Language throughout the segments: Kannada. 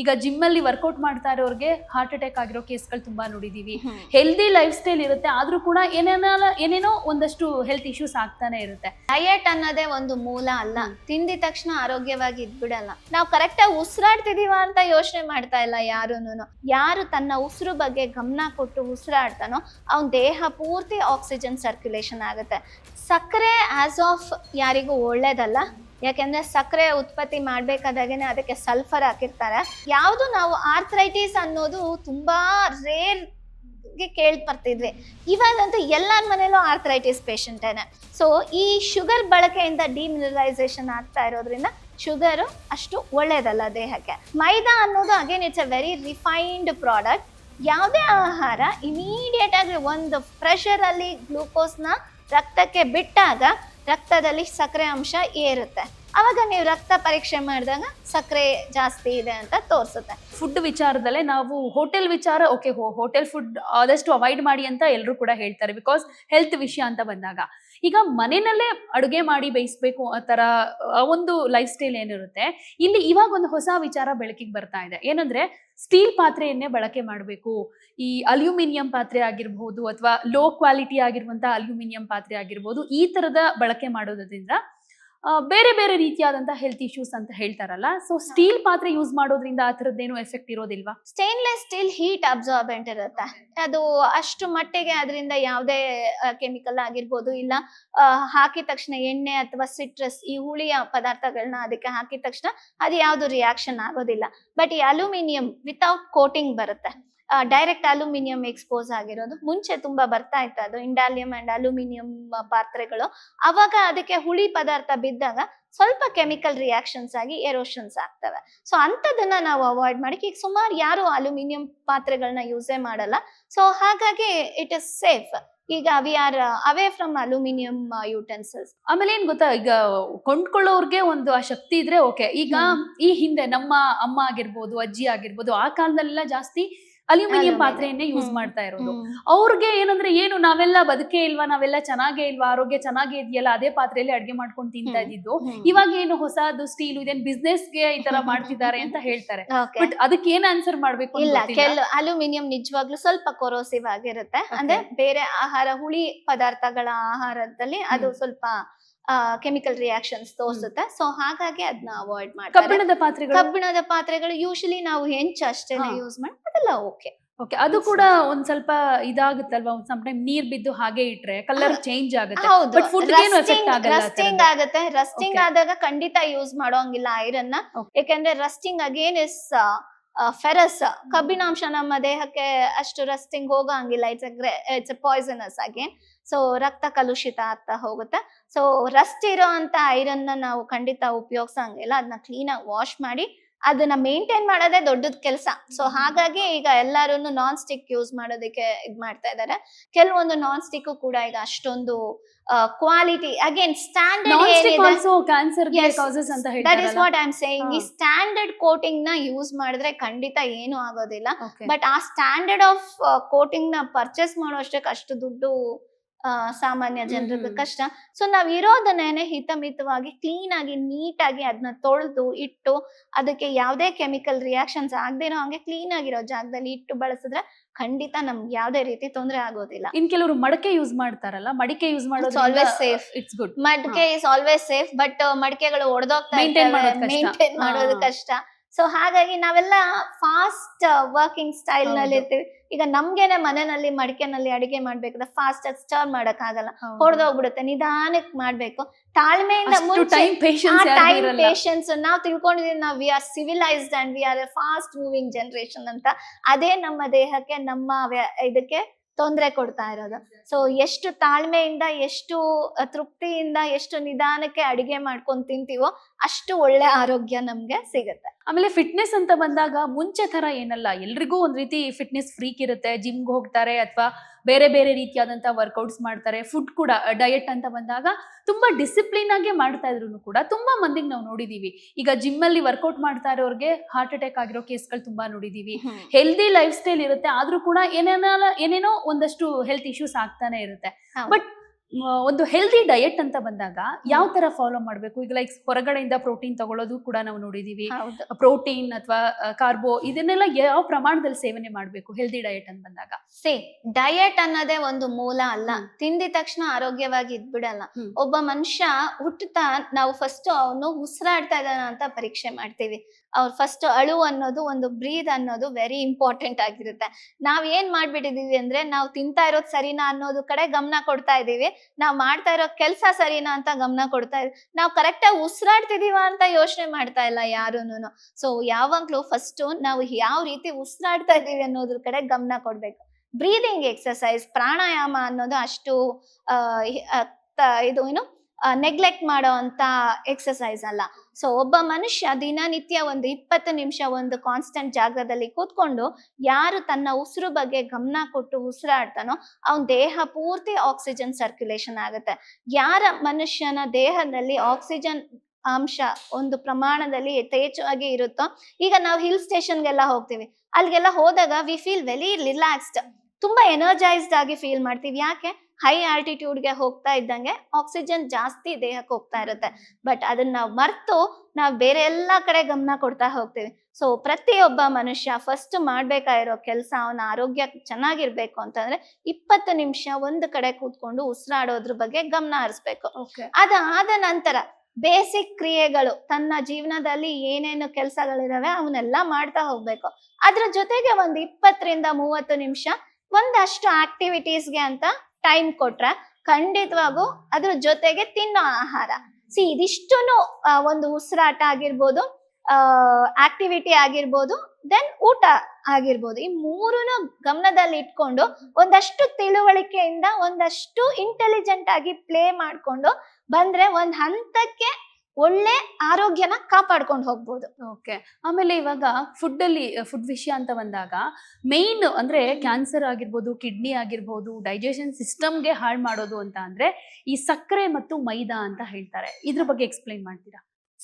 ಈಗ ಜಿಮ್ ಅಲ್ಲಿ ವರ್ಕೌಟ್ ಮಾಡ್ತಾ ಇರೋರ್ಗೆ ಹಾರ್ಟ್ ಅಟ್ಯಾಕ್ ಆಗಿರೋ ಕೇಸ್ಗಳು ತುಂಬಾ ನೋಡಿದೀವಿ. ಹೆಲ್ದಿ ಲೈಫ್ ಸ್ಟೈಲ್ ಇರುತ್ತೆ. ಆದ್ರೂ ಕೂಡ ಏನೇನೋ ಏನೇನೋ ಒಂದಷ್ಟು ಹೆಲ್ತ್ ಇಶ್ಯೂಸ್ ಆಗ್ತಾನೆ ಇರುತ್ತೆ. ಡಯಟ್ ಅನ್ನೋದೇ ಒಂದು ಮೂಲ ಅಲ್ಲ. ತಿಂದಿದ ತಕ್ಷಣ ಆರೋಗ್ಯವಾಗಿ ಇದ್ಬಿಡಲ್ಲ. ನಾವು ಕರೆಕ್ಟಾಗಿ ಉಸಿರಾಡ್ತಿದೀವ ಅಂತ ಯೋಚನೆ ಮಾಡ್ತಾ ಇಲ್ಲ ಯಾರೂನು ಯಾರು ತನ್ನ ಉಸಿರು ಬಗ್ಗೆ ಗಮನ ಕೊಟ್ಟು ಉಸಿರಾಡ್ತಾನೋ ಅವನ ದೇಹ ಪೂರ್ತಿ ಆಕ್ಸಿಜನ್ ಸರ್ಕ್ಯುಲೇಷನ್ ಆಗುತ್ತೆ. ಸಕ್ಕರೆ ಆಸ್ ಆಫ್ ಯಾರಿಗೂ ಒಳ್ಳೇದಲ್ಲ. ಯಾಕೆಂದ್ರೆ ಸಕ್ಕರೆ ಉತ್ಪತ್ತಿ ಮಾಡ್ಬೇಕಾದಾಗೇನೆ ಅದಕ್ಕೆ ಸಲ್ಫರ್ ಹಾಕಿರ್ತಾರೆ. ಯಾವುದು ನಾವು ಆರ್ಥ್ರೈಟಿಸ್ ಅನ್ನೋದು ತುಂಬಾ ರೇರ್ಗೆ ಕೇಳ್ಪರ್ತಿದ್ವಿ ಇವಾಗಂತೂ ಎಲ್ಲರ ಮನೇಲೂ ಆರ್ಥ್ರೈಟಿಸ್ ಪೇಷಂಟೇನೆ ಸೊ ಈ ಶುಗರ್ ಬಳಕೆಯಿಂದ ಡಿಮಿನರಲೈಸೇಷನ್ ಆಗ್ತಾ ಇರೋದ್ರಿಂದ ಶುಗರು ಅಷ್ಟು ಒಳ್ಳೇದಲ್ಲ ದೇಹಕ್ಕೆ. ಮೈದಾ ಅನ್ನೋದು again it's a very refined product ಯಾವುದೇ ಆಹಾರ ಇಮಿಡಿಯೇಟ್ ಆಗಿ ಒಂದು ಪ್ರೆಷರ್ ಅಲ್ಲಿ ಗ್ಲೂಕೋಸ್ನ ರಕ್ತಕ್ಕೆ ಬಿಟ್ಟಾಗ ರಕ್ತದಲ್ಲಿ ಸಕ್ಕರೆ ಅಂಶ ಏರುತ್ತೆ. ಅವಾಗ ನೀವು ರಕ್ತ ಪರೀಕ್ಷೆ ಮಾಡಿದಾಗ ಸಕ್ಕರೆ ಜಾಸ್ತಿ ಇದೆ ಅಂತ ತೋರಿಸುತ್ತೆ. ಫುಡ್ ವಿಚಾರದಲ್ಲೇ ನಾವು ಹೋಟೆಲ್ ವಿಚಾರ ಓಕೆ ಹೋಟೆಲ್ ಫುಡ್ ಆದಷ್ಟು ಅವಾಯ್ಡ್ ಮಾಡಿ ಅಂತ ಎಲ್ಲರೂ ಕೂಡ ಹೇಳ್ತಾರೆ ಬಿಕಾಸ್ ಹೆಲ್ತ್ ವಿಷಯ ಅಂತ ಬಂದಾಗ. ಈಗ ಮನೆಯಲ್ಲೇ ಅಡುಗೆ ಮಾಡಿ ಬೇಯಿಸ್ಬೇಕು ಆ ಆ ಒಂದು ಲೈಫ್ ಸ್ಟೈಲ್ ಏನಿರುತ್ತೆ, ಇಲ್ಲಿ ಇವಾಗ ಒಂದು ಹೊಸ ವಿಚಾರ ಬೆಳಕಿಗೆ ಬರ್ತಾ ಇದೆ. ಏನಂದ್ರೆ ಸ್ಟೀಲ್ ಪಾತ್ರೆಯನ್ನೇ ಬಳಕೆ ಮಾಡಬೇಕು. ಈ ಅಲ್ಯೂಮಿನಿಯಂ ಪಾತ್ರೆ ಆಗಿರಬಹುದು ಅಥವಾ ಲೋ ಕ್ವಾಲಿಟಿ ಆಗಿರುವಂತಹ ಅಲ್ಯೂಮಿನಿಯಂ ಪಾತ್ರೆ ಆಗಿರ್ಬೋದು, ಈ ತರದ ಬಳಕೆ ಮಾಡೋದ್ರಿಂದ ಬೇರೆ ಬೇರೆ ರೀತಿಯಾದಂತಹ ಹೆಲ್ತ್ ಇಶ್ಯೂಸ್ ಅಂತ ಹೇಳ್ತಾರಲ್ಲ ಸೊ ಸ್ಟೀಲ್ ಪಾತ್ರೆ ಯೂಸ್ ಮಾಡೋದ್ರಿಂದ ಆ ಥರದ್ದೇನು ಎಫೆಕ್ಟ್ ಇರೋದಿಲ್ವಾ? ಸ್ಟೇನ್ಲೆಸ್ ಸ್ಟೀಲ್ ಹೀಟ್ ಅಬ್ಸಾರ್ಬೆಂಟ್ ಇರುತ್ತೆ. ಅದು ಅಷ್ಟು ಮಟ್ಟಿಗೆ ಅದರಿಂದ ಯಾವುದೇ ಕೆಮಿಕಲ್ ಆಗಿರ್ಬೋದು ಇಲ್ಲ ಹಾಕಿದ ತಕ್ಷಣ ಎಣ್ಣೆ ಅಥವಾ ಸಿಟ್ರಸ್ ಈ ಹುಳಿಯ ಪದಾರ್ಥಗಳನ್ನ ಅದಕ್ಕೆ ಹಾಕಿದ ತಕ್ಷಣ ಅದು ಯಾವುದು ರಿಯಾಕ್ಷನ್ ಆಗೋದಿಲ್ಲ. ಬಟ್ ಈ ಅಲ್ಯೂಮಿನಿಯಂ ವಿತೌಟ್ ಕೋಟಿಂಗ್ ಬರುತ್ತೆ. ಡೈರೆಕ್ಟ್ ಅಲ್ಯೂಮಿನಿಯಂ ಎಕ್ಸ್ಪೋಸ್ ಆಗಿರೋದು. ಮುಂಚೆ ತುಂಬಾ ಬರ್ತಾ ಇತ್ತು ಅದು ಇಂಡಾಲಿಯಂ ಅಂಡ್ ಅಲ್ಯೂಮಿನಿಯಂ ಪಾತ್ರೆಗಳು. ಅವಾಗ ಅದಕ್ಕೆ ಹುಳಿ ಪದಾರ್ಥ ಬಿದ್ದಾಗ ಸ್ವಲ್ಪ ಕೆಮಿಕಲ್ ರಿಯಾಕ್ಷನ್ಸ್ ಆಗಿ ಎರೋಷನ್ಸ್ ಆಗ್ತವೆ. ಸೊ ಅಂಥದ್ದನ್ನ ನಾವು ಅವಾಯ್ಡ್ ಮಾಡಿ ಈಗ ಸುಮಾರು ಯಾರು ಅಲ್ಯೂಮಿನಿಯಂ ಪಾತ್ರೆಗಳನ್ನ ಯೂಸೇ ಮಾಡಲ್ಲ. ಸೊ ಹಾಗಾಗಿ ಇಟ್ ಇಸ್ ಸೇಫ್ ಈಗ we are away from aluminium utensils ಆಮೇಲೆ ಏನ್ ಗೊತ್ತಾ ಈಗ ಕೊಂಡ್ಕೊಳ್ಳೋರ್ಗೆ ಒಂದು ಆ ಶಕ್ತಿ ಇದ್ರೆ ಓಕೆ ಈಗ ಈ ಹಿಂದೆ ನಮ್ಮ ಅಮ್ಮ ಆಗಿರ್ಬೋದು ಅಜ್ಜಿ ಆಗಿರ್ಬೋದು ಆ ಕಾಲದಲ್ಲೆಲ್ಲ ಜಾಸ್ತಿ ಅಲ್ಯೂಮಿನಿಯಂ. ಪಾತ್ರೆಯನ್ನೇ ಯೂಸ್ ಮಾಡ್ತಾ ಇರೋದು. ಅವ್ರಿಗೆ ಏನಂದ್ರೆ ಏನು ನಾವೆಲ್ಲ ಬದುಕೇ ಇಲ್ವಾ ನಾವೆಲ್ಲ ಚೆನ್ನಾಗೇ ಇಲ್ವಾ ಆರೋಗ್ಯ ಚೆನ್ನಾಗೇ ಇದೆಯಲ್ಲ ಅದೇ ಪಾತ್ರೆಯಲ್ಲಿ ಅಡ್ಗೆ ಮಾಡ್ಕೊಂಡು ತಿಂತಾ. ಇದ್ದಿದ್ದು. ಇವಾಗ ಏನು ಹೊಸದು ಸ್ಟೀಲ್ ಇದೇನ್ ಬಿಸ್ನೆಸ್ಗೆ ಈ ತರ ಮಾಡ್ತಿದ್ದಾರೆ ಅಂತ ಹೇಳ್ತಾರೆ. ಬಟ್ ಅದಕ್ಕೆ ಏನ್ ಆನ್ಸರ್ ಮಾಡ್ಬೇಕು ಇಲ್ಲ ಕೆಲವು ಕೆಲ ಅಲ್ಯೂಮಿನಿಯಂ ನಿಜವಾಗ್ಲೂ ಸ್ವಲ್ಪ ಕೊರೋಸಿವ್ ಆಗಿರುತ್ತೆ. ಅಂದ್ರೆ ಬೇರೆ ಆಹಾರ ಹುಳಿ ಪದಾರ್ಥಗಳ ಆಹಾರದಲ್ಲಿ ಅದು ಸ್ವಲ್ಪ ಕೆಮಿಕಲ್ ರಿಯಾಕ್ಷನ್ಸ್ ತೋರಿಸುತ್ತೆ. ಸೊ ಹಾಗಾಗಿ ಅದನ್ನ ಅವಾಯ್ಡ್ ಮಾಡ್ತಾರೆ. ಕಬ್ಬಿಣದ ಪಾತ್ರೆಗಳು? ಕಬ್ಬಿಣದ ಪಾತ್ರೆಗಳು ಯೂಶಲಿ ನಾವು ಹೆಂಚು ಅಷ್ಟೇನೆ ಯೂಸ್ ಮಾಡಿ ಅದೆಲ್ಲ ಓಕೆ ಓಕೆ ಅದು ಕೂಡ ಒಂದ್ ಸ್ವಲ್ಪ ಇದಾಗುತ್ತಲ್ವಾ? ಒಂದ್ ಸಮ್ ಟೈಮ್ ನೀರ್ ಬಿದ್ದು ಹಾಗೆ ಇಟ್ರೆ ಕಲರ್ ಚೇಂಜ್ ಆಗುತ್ತೆ. ಬಟ್ ಫುಡ್ ಏನು ಎಫೆಕ್ಟ್ ಆಗಲ್ಲ ರಸ್ಟಿಂಗ್ ಆಗುತ್ತೆ. ರಸ್ಟಿಂಗ್ ಆದಾಗ ಖಂಡಿತ ಯೂಸ್ ಮಾಡೋಂಗಿಲ್ಲ ಐರನ್ನ. ಯಾಕಂದ್ರೆ ರಸ್ಟಿಂಗ್ ಅಗೇನ್ ಇಸ್ ಫೆರಸ್ ಕಬ್ಬಿಣಾಂಶ ನಮ್ಮ ದೇಹಕ್ಕೆ ಅಷ್ಟು ರಸ್ಟಿಂಗ್ ಹೋಗಂಗಿಲ್ಲ. It's it's poisonous again so ರಕ್ತ ಕಲುಷಿತ ಆಗ್ತಾ ಹೋಗುತ್ತೆ. ಸೊ ರಸ್ಟ್ ಇರೋ ಅಂತ ಐರನ್ನ ನಾವು ಖಂಡಿತ ಉಪಯೋಗಿಸಂಗಿಲ್ಲ. ಅದನ್ನ ಕ್ಲೀನ್ ಆಗಿ ವಾಶ್ ಮಾಡಿ ಅದನ್ನ ಮೇಂಟೈನ್ ಮಾಡೋದೇ ದೊಡ್ಡದ ಕೆಲಸ. ಸೊ ಹಾಗಾಗಿ ಈಗ ಎಲ್ಲರೂ ನಾನ್ ಸ್ಟಿಕ್ ಯೂಸ್ ಮಾಡೋದಕ್ಕೆ ಇದ್ ಮಾಡ್ತಾ ಇದ್ದಾರೆ ಕೆಲವೊಂದು ನಾನ್ ಸ್ಟಿಕ್ ಕೂಡ ಈಗ ಅಷ್ಟೊಂದು ಕ್ವಾಲಿಟಿ ಅಗೇನ್ ಸ್ಟ್ಯಾಂಡರ್ಡ್ ಈ ಸ್ಟ್ಯಾಂಡರ್ಡ್ ಕೋಟಿಂಗ್ನ ಯೂಸ್ ಮಾಡಿದ್ರೆ ಖಂಡಿತ ಏನು ಆಗೋದಿಲ್ಲ. ಬಟ್ ಆ ಸ್ಟ್ಯಾಂಡರ್ಡ್ ಆಫ್ ಕೋಟಿಂಗ್ನ ಪರ್ಚೇಸ್ ಮಾಡೋ ಅಷ್ಟಕ್ಕೆ ಅಷ್ಟು ದುಡ್ಡು ಸಾಮಾನ್ಯ ಜನರಿಗೆ ಕಷ್ಟ. ಸೊ ನಾವ್ ಇರೋದನ್ನೇನೆ ಹಿತಮಿತವಾಗಿ ಕ್ಲೀನ್ ಆಗಿ ನೀಟಾಗಿ ಅದನ್ನ ತೊಳೆದು ಇಟ್ಟು ಅದಕ್ಕೆ ಯಾವುದೇ ಕೆಮಿಕಲ್ ರಿಯಾಕ್ಷನ್ಸ್ ಆಗದಿರೋ ಹಂಗೆ ಕ್ಲೀನ್ ಆಗಿರೋ ಜಾಗದಲ್ಲಿ ಇಟ್ಟು ಬಳಸಿದ್ರೆ ಖಂಡಿತ ನಮ್ಗೆ ಯಾವ್ದೇ ರೀತಿ ತೊಂದರೆ ಆಗೋದಿಲ್ಲ. ಇನ್ ಕೆಲವರು ಮಡಕೆ ಯೂಸ್ ಮಾಡ್ತಾರಲ್ಲ ಮಡಿಕೆ ಯೂಸ್ ಮಾಡೋದು ಆಲ್ವೇಸ್ ಸೇಫ್ ಇಟ್ಸ್ ಗುಡ್ ಮಡಕೆ ಇಸ್ ಆಲ್ವೇಸ್ ಸೇಫ್ ಬಟ್ ಮಡಿಕೆಗಳು ಒಡೆದೋಗ್ತಾ ಮೇಂಟೈನ್ ಮಾಡೋದು ಕಷ್ಟ. ಸೊ ಹಾಗಾಗಿ ನಾವೆಲ್ಲ ಫಾಸ್ಟ್ ವರ್ಕಿಂಗ್ ಸ್ಟೈಲ್ನಲ್ಲಿ. ಇರ್ತೀವಿ ಈಗ ನಮ್ಗೇನೆ ಮನೆಯಲ್ಲಿ ಮಡಿಕೆನಲ್ಲಿ ಅಡಿಗೆ ಮಾಡ್ಬೇಕಾದ್ರೆ ಫಾಸ್ಟ್ ಆಗಿ ಸ್ಟರ್ ಮಾಡಕ್ ಆಗಲ್ಲ ಹೊಡೆದೋಗ್ಬಿಡುತ್ತೆ. ನಿಧಾನಕ್ಕೆ ಮಾಡ್ಬೇಕು. ತಾಳ್ಮೆಯಿಂದ ಟೈಮ್ ಆ ಪೇಷನ್ಸ್ ನಾವು ತಿಳ್ಕೊಂಡಿದೀವಿ ನಾವು we are civilised and we are a fast moving generation ಅಂತ. ಅದೇ ನಮ್ಮ ದೇಹಕ್ಕೆ ನಮ್ಮ ಇದಕ್ಕೆ ತೊಂದರೆ ಕೊಡ್ತಾ ಇರೋದು. ಸೊ ಎಷ್ಟು ತಾಳ್ಮೆಯಿಂದ ಎಷ್ಟು ತೃಪ್ತಿಯಿಂದ ಎಷ್ಟು ನಿಧಾನಕ್ಕೆ ಅಡಿಗೆ ಮಾಡ್ಕೊಂಡು ತಿಂತೀವೋ ಅಷ್ಟು ಒಳ್ಳೆ ಆರೋಗ್ಯ ನಮ್ಗೆ ಸಿಗುತ್ತೆ. ಆಮೇಲೆ ಫಿಟ್ನೆಸ್ ಅಂತ ಬಂದಾಗ ಮುಂಚೆ ತರ ಏನಲ್ಲ ಎಲ್ರಿಗೂ ಒಂದ್ ರೀತಿ ಫಿಟ್ನೆಸ್ ಫ್ರೀಕ್ ಇರುತ್ತೆ. ಜಿಮ್ಗೆ ಹೋಗ್ತಾರೆ ಅಥವಾ ಬೇರೆ ಬೇರೆ ರೀತಿಯಾದಂತಹ ವರ್ಕೌಟ್ಸ್ ಮಾಡ್ತಾರೆ. ಫುಡ್ ಕೂಡ ಡಯಟ್ ಅಂತ ಬಂದಾಗ ತುಂಬಾ ಡಿಸಿಪ್ಲಿನ್ ಆಗಿ ಮಾಡ್ತಾ ಇದ್ರು ಕೂಡ ತುಂಬಾ ಮಂದಿಗೆ ನಾವು ನೋಡಿದೀವಿ. ಈಗ ಜಿಮ್ ಅಲ್ಲಿ ವರ್ಕೌಟ್ ಮಾಡ್ತಾ ಇರೋರ್ಗೆ ಹಾರ್ಟ್ ಅಟ್ಯಾಕ್ ಆಗಿರೋ ಕೇಸ್ಗಳು ತುಂಬಾ ನೋಡಿದೀವಿ. ಹೆಲ್ದಿ ಲೈಫ್ ಸ್ಟೈಲ್ ಇರುತ್ತೆ ಆದ್ರೂ ಕೂಡ ಏನೇನೋ ಏನೇನೋ ಒಂದಷ್ಟು ಹೆಲ್ತ್ ಇಶ್ಯೂಸ್ ಆಗ್ತಾನೆ ಇರುತ್ತೆ. ಬಟ್ ಒಂದು ಹೆಲ್ದಿ ಡಯಟ್ ಅಂತ ಬಂದಾಗ ಯಾವ ತರ ಫಾಲೋ ಮಾಡಬೇಕು? ಈಗ ಲೈಕ್ ಹೊರಗಡೆಯಿಂದ ಪ್ರೋಟೀನ್ ತಗೊಳ್ಳೋದು ಕೂಡ ನಾವು ನೋಡಿದೀವಿ. ಪ್ರೋಟೀನ್ ಅಥವಾ ಕಾರ್ಬೋ ಇದನ್ನೆಲ್ಲ ಯಾವ ಪ್ರಮಾಣದಲ್ಲಿ ಸೇವನೆ ಮಾಡಬೇಕು ಹೆಲ್ದಿ ಡಯಟ್ ಅಂತ ಬಂದಾಗ? ಸೇ ಡಯಟ್ ಅನ್ನೋದೇ ಒಂದು ಮೂಲ ಅಲ್ಲ. ತಿಂದಿದ ತಕ್ಷಣ ಆರೋಗ್ಯವಾಗಿ ಇದ್ಬಿಡಲ್ಲ. ಒಬ್ಬ ಮನುಷ್ಯ ಹುಟ್ಟುತ್ತಾ ನಾವು ಫಸ್ಟ್ ಅವನು ಉಸಿರಾಡ್ತಾ ಇದ್ದಾನ ಅಂತ ಪರೀಕ್ಷೆ ಮಾಡ್ತೀವಿ. ಅವ್ರು ಫಸ್ಟ್ ಅಳು ಅನ್ನೋದು ಒಂದು ಬ್ರೀದ್ ಅನ್ನೋದು ವೆರಿ ಇಂಪಾರ್ಟೆಂಟ್ ಆಗಿರುತ್ತೆ. ನಾವ್ ಏನ್ ಮಾಡ್ಬಿಟ್ಟಿದೀವಿ ಅಂದ್ರೆ ನಾವು ತಿಂತಾ ಇರೋದು ಸರಿನಾ ಅನ್ನೋದು ಕಡೆ ಗಮನ ಕೊಡ್ತಾ ಇದೀವಿ. ನಾವ್ ಮಾಡ್ತಾ ಇರೋ ಕೆಲಸ ಸರಿನಾ ಅಂತ ಗಮನ ಕೊಡ್ತಾ ಇದೀವಿ ನಾವು ಕರೆಕ್ಟ್ ಆಗಿ ಉಸಿರಾಡ್ತಿದೀವ ಅಂತ ಯೋಚನೆ ಮಾಡ್ತಾ ಇಲ್ಲ ಯಾರೂನು ಸೊ ಯಾವಾಗ್ಲೂ ಫಸ್ಟ್ ನಾವು ಯಾವ ರೀತಿ ಉಸಿರಾಡ್ತಾ ಇದೀವಿ ಅನ್ನೋದ್ರ ಕಡೆ ಗಮನ ಕೊಡ್ಬೇಕು. ಬ್ರೀದಿಂಗ್ ಎಕ್ಸಸೈಸ್ ಪ್ರಾಣಾಯಾಮ ಅನ್ನೋದು ಅಷ್ಟು ಇದು ಏನು? ನೆಗ್ಲೆಕ್ಟ್ ಮಾಡೋ ಅಂತ ಎಕ್ಸಸೈಸ್ ಅಲ್ಲ. ಸೊ ಒಬ್ಬ ಮನುಷ್ಯ ದಿನನಿತ್ಯ ಒಂದು ಇಪ್ಪತ್ತು ನಿಮಿಷ ಒಂದು ಕಾನ್ಸ್ಟೆಂಟ್ ಜಾಗದಲ್ಲಿ ಕೂತ್ಕೊಂಡು ಯಾರು ತನ್ನ ಉಸಿರು ಬಗ್ಗೆ ಗಮನ ಕೊಟ್ಟು ಉಸಿರಾಡ್ತಾನೋ ಅವನ ದೇಹ ಪೂರ್ತಿ ಆಕ್ಸಿಜನ್ ಸರ್ಕ್ಯುಲೇಷನ್ ಆಗುತ್ತೆ. ಯಾರ ಮನುಷ್ಯನ ದೇಹದಲ್ಲಿ ಆಕ್ಸಿಜನ್ ಅಂಶ ಒಂದು ಪ್ರಮಾಣದಲ್ಲಿ ಯಥೇಚ್ಛವಾಗಿ ಇರುತ್ತೋ, ಈಗ ನಾವು ಹಿಲ್ ಸ್ಟೇಷನ್ಗೆಲ್ಲ ಹೋಗ್ತೀವಿ. ಅಲ್ಲಿಗೆಲ್ಲ ಹೋದಾಗ ವಿ ಫೀಲ್ ವೆರಿ ರಿಲ್ಯಾಕ್ಸ್ಡ್ ತುಂಬಾ ಎನರ್ಜೈಸ್ಡ್ ಆಗಿ ಫೀಲ್ ಮಾಡ್ತೀವಿ. ಯಾಕೆ? ಹೈ ಆಲ್ಟಿಟ್ಯೂಡ್ಗೆ ಹೋಗ್ತಾ ಇದ್ದಂಗೆ ಆಕ್ಸಿಜನ್ ಜಾಸ್ತಿ ದೇಹಕ್ಕೆ ಹೋಗ್ತಾ ಇರುತ್ತೆ. ಬಟ್ ಅದನ್ನ ನಾವು ಮರೆತು ನಾವು ಬೇರೆ ಎಲ್ಲ ಕಡೆ ಗಮನ ಕೊಡ್ತಾ ಹೋಗ್ತೀವಿ. ಸೊ ಪ್ರತಿಯೊಬ್ಬ ಮನುಷ್ಯ ಫಸ್ಟ್ ಮಾಡ್ಬೇಕಾಗಿರೋ ಕೆಲಸ ಅವನ ಆರೋಗ್ಯ ಚೆನ್ನಾಗಿರ್ಬೇಕು ಅಂತಂದ್ರೆ ಇಪ್ಪತ್ತು ನಿಮಿಷ ಒಂದು ಕಡೆ ಕೂತ್ಕೊಂಡು ಉಸಿರಾಡೋದ್ರ ಬಗ್ಗೆ ಗಮನ ಹರಿಸ್ಬೇಕು. ಓಕೆ ಅದಾದ ನಂತರ ಬೇಸಿಕ್ ಕ್ರಿಯೆಗಳು ತನ್ನ ಜೀವನದಲ್ಲಿ ಏನೇನು ಕೆಲಸಗಳಿದಾವೆ ಅವನ್ನೆಲ್ಲ ಮಾಡ್ತಾ ಹೋಗ್ಬೇಕು. ಅದ್ರ ಜೊತೆಗೆ ಒಂದು ಇಪ್ಪತ್ತರಿಂದ ಮೂವತ್ತು ನಿಮಿಷ ಒಂದಷ್ಟು ಆಕ್ಟಿವಿಟೀಸ್ಗೆ ಅಂತ ಟೈಮ್ ಕೊಟ್ರೆ ಖಂಡಿತವಾಗೂ ಅದ್ರ ಜೊತೆಗೆ ತಿನ್ನೋ ಆಹಾರ. ಸಿ ಇದಿಷ್ಟು ಒಂದು ಉಸಿರಾಟ ಆಗಿರ್ಬೋದು ಆಕ್ಟಿವಿಟಿ ಆಗಿರ್ಬೋದು ದೆನ್ ಊಟ ಆಗಿರ್ಬೋದು. ಈ ಮೂರನ್ನು ಗಮನದಲ್ಲಿ ಇಟ್ಕೊಂಡು ಒಂದಷ್ಟು ತಿಳುವಳಿಕೆಯಿಂದ ಒಂದಷ್ಟು ಇಂಟೆಲಿಜೆಂಟ್ ಆಗಿ ಪ್ಲೇ ಮಾಡಿಕೊಂಡು ಬಂದ್ರೆ ಒಂದು ಹಂತಕ್ಕೆ ಒಳ್ಳೆ ಆರೋಗ್ಯನ ಕಾಪಾಡ್ಕೊಂಡು ಹೋಗ್ಬೋದು. ಓಕೆ ಆಮೇಲೆ ಇವಾಗ ಫುಡ್ ಅಲ್ಲಿ ಫುಡ್ ವಿಷಯ ಅಂತ ಬಂದಾಗ ಮೇನ್ ಅಂದ್ರೆ ಕ್ಯಾನ್ಸರ್ ಆಗಿರ್ಬೋದು ಕಿಡ್ನಿ ಆಗಿರ್ಬೋದು ಡೈಜೆಷನ್ ಸಿಸ್ಟಮ್ಗೆ ಹಾಳು ಮಾಡೋದು ಅಂತ ಅಂದ್ರೆ ಈ ಸಕ್ಕರೆ ಮತ್ತು ಮೈದಾ ಅಂತ ಹೇಳ್ತಾರೆ. ಇದ್ರ ಬಗ್ಗೆ ಎಕ್ಸ್ಪ್ಲೈನ್ ಮಾಡ್ತೀರಾ?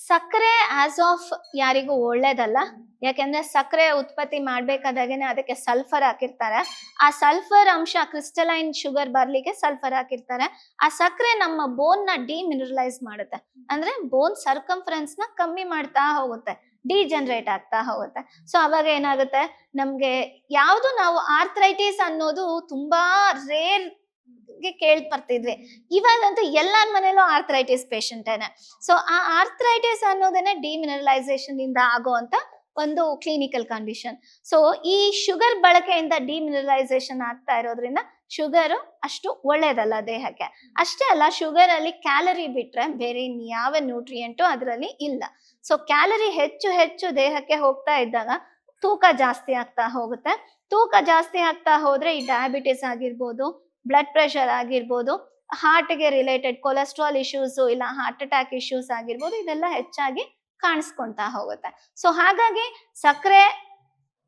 ಸಕ್ಕರೆ ಆಸ್ ಆಫ್ ಯಾರಿಗೂ ಒಳ್ಳೇದಲ್ಲ. ಯಾಕೆಂದ್ರೆ ಸಕ್ಕರೆ ಉತ್ಪತ್ತಿ ಮಾಡ್ಬೇಕಾದಾಗೇನೆ ಅದಕ್ಕೆ ಸಲ್ಫರ್ ಹಾಕಿರ್ತಾರೆ. ಆ ಸಲ್ಫರ್ ಅಂಶ ಕ್ರಿಸ್ಟಲೈನ್ ಶುಗರ್ ಬರ್ಲಿಕ್ಕೆ ಸಲ್ಫರ್ ಹಾಕಿರ್ತಾರೆ. ಆ ಸಕ್ಕರೆ ನಮ್ಮ ಬೋನ್ನ ಡಿಮಿನರಲೈಸ್ ಮಾಡುತ್ತೆ. ಅಂದ್ರೆ ಬೋನ್ ಸರ್ಕಂಫರೆನ್ಸ್ನ ಕಮ್ಮಿ ಮಾಡ್ತಾ ಹೋಗುತ್ತೆ. ಡಿಜನರೇಟ್ ಆಗ್ತಾ ಹೋಗುತ್ತೆ. ಸೊ ಅವಾಗ ಏನಾಗುತ್ತೆ? ನಮ್ಗೆ ಯಾವುದು ನಾವು ಆರ್ಥ್ರೈಟಿಸ್ ಅನ್ನೋದು ತುಂಬಾ ರೇರ್ ಕೇಳ್ ಬರ್ತಿದ್ವಿ. ಇವಾಗಂತೂ ಎಲ್ಲಾರ ಮನೇಲೂ ಆರ್ಥ್ರೈಟಿಸ್ ಪೇಷಂಟೇನೆ ಸೊ ಆ ಆರ್ಥ್ರೈಟಿಸ್ ಅನ್ನೋದನ್ನೇ ಡಿಮಿನರಲೈಸೇಷನ್ ಇಂದ ಆಗೋ ಅಂತ ಒಂದು ಕ್ಲಿನಿಕಲ್ ಕಂಡೀಷನ್ ಸೊ ಈ ಶುಗರ್ ಬಳಕೆಯಿಂದ ಡಿಮಿನರಲೈಸೇಷನ್ ಆಗ್ತಾ ಇರೋದ್ರಿಂದ ಶುಗರ್ ಅಷ್ಟು ಒಳ್ಳೇದಲ್ಲ ದೇಹಕ್ಕೆ. ಅಷ್ಟೇ ಅಲ್ಲ ಶುಗರ್ ಅಲ್ಲಿ ಕ್ಯಾಲರಿ ಬಿಟ್ರೆ ಬೇರೆ ಯಾವ ನ್ಯೂಟ್ರಿಯೆಂಟು ಅದರಲ್ಲಿ ಇಲ್ಲ. ಸೊ ಕ್ಯಾಲರಿ ಹೆಚ್ಚು ಹೆಚ್ಚು ದೇಹಕ್ಕೆ ಹೋಗ್ತಾ ಇದ್ದಾಗ ತೂಕ ಜಾಸ್ತಿ ಆಗ್ತಾ ಹೋಗುತ್ತೆ. ತೂಕ ಜಾಸ್ತಿ ಆಗ್ತಾ ಹೋದ್ರೆ ಈ ಡಯಾಬಿಟಿಸ್ ಆಗಿರ್ಬೋದು ಬ್ಲಡ್ ಪ್ರೆಷರ್ ಆಗಿರ್ಬೋದು ಹಾರ್ಟ್ಗೆ ರಿಲೇಟೆಡ್ ಕೊಲೆಸ್ಟ್ರಾಲ್ ಇಶ್ಯೂಸ್ ಇಲ್ಲ ಹಾರ್ಟ್ ಅಟ್ಯಾಕ್ ಇಶ್ಯೂಸ್ ಆಗಿರ್ಬೋದು ಇದೆಲ್ಲ ಹೆಚ್ಚಾಗಿ ಕಾಣಿಸ್ಕೊಂತಾ ಹೋಗುತ್ತೆ. ಸೊ ಹಾಗಾಗಿ ಸಕ್ಕರೆ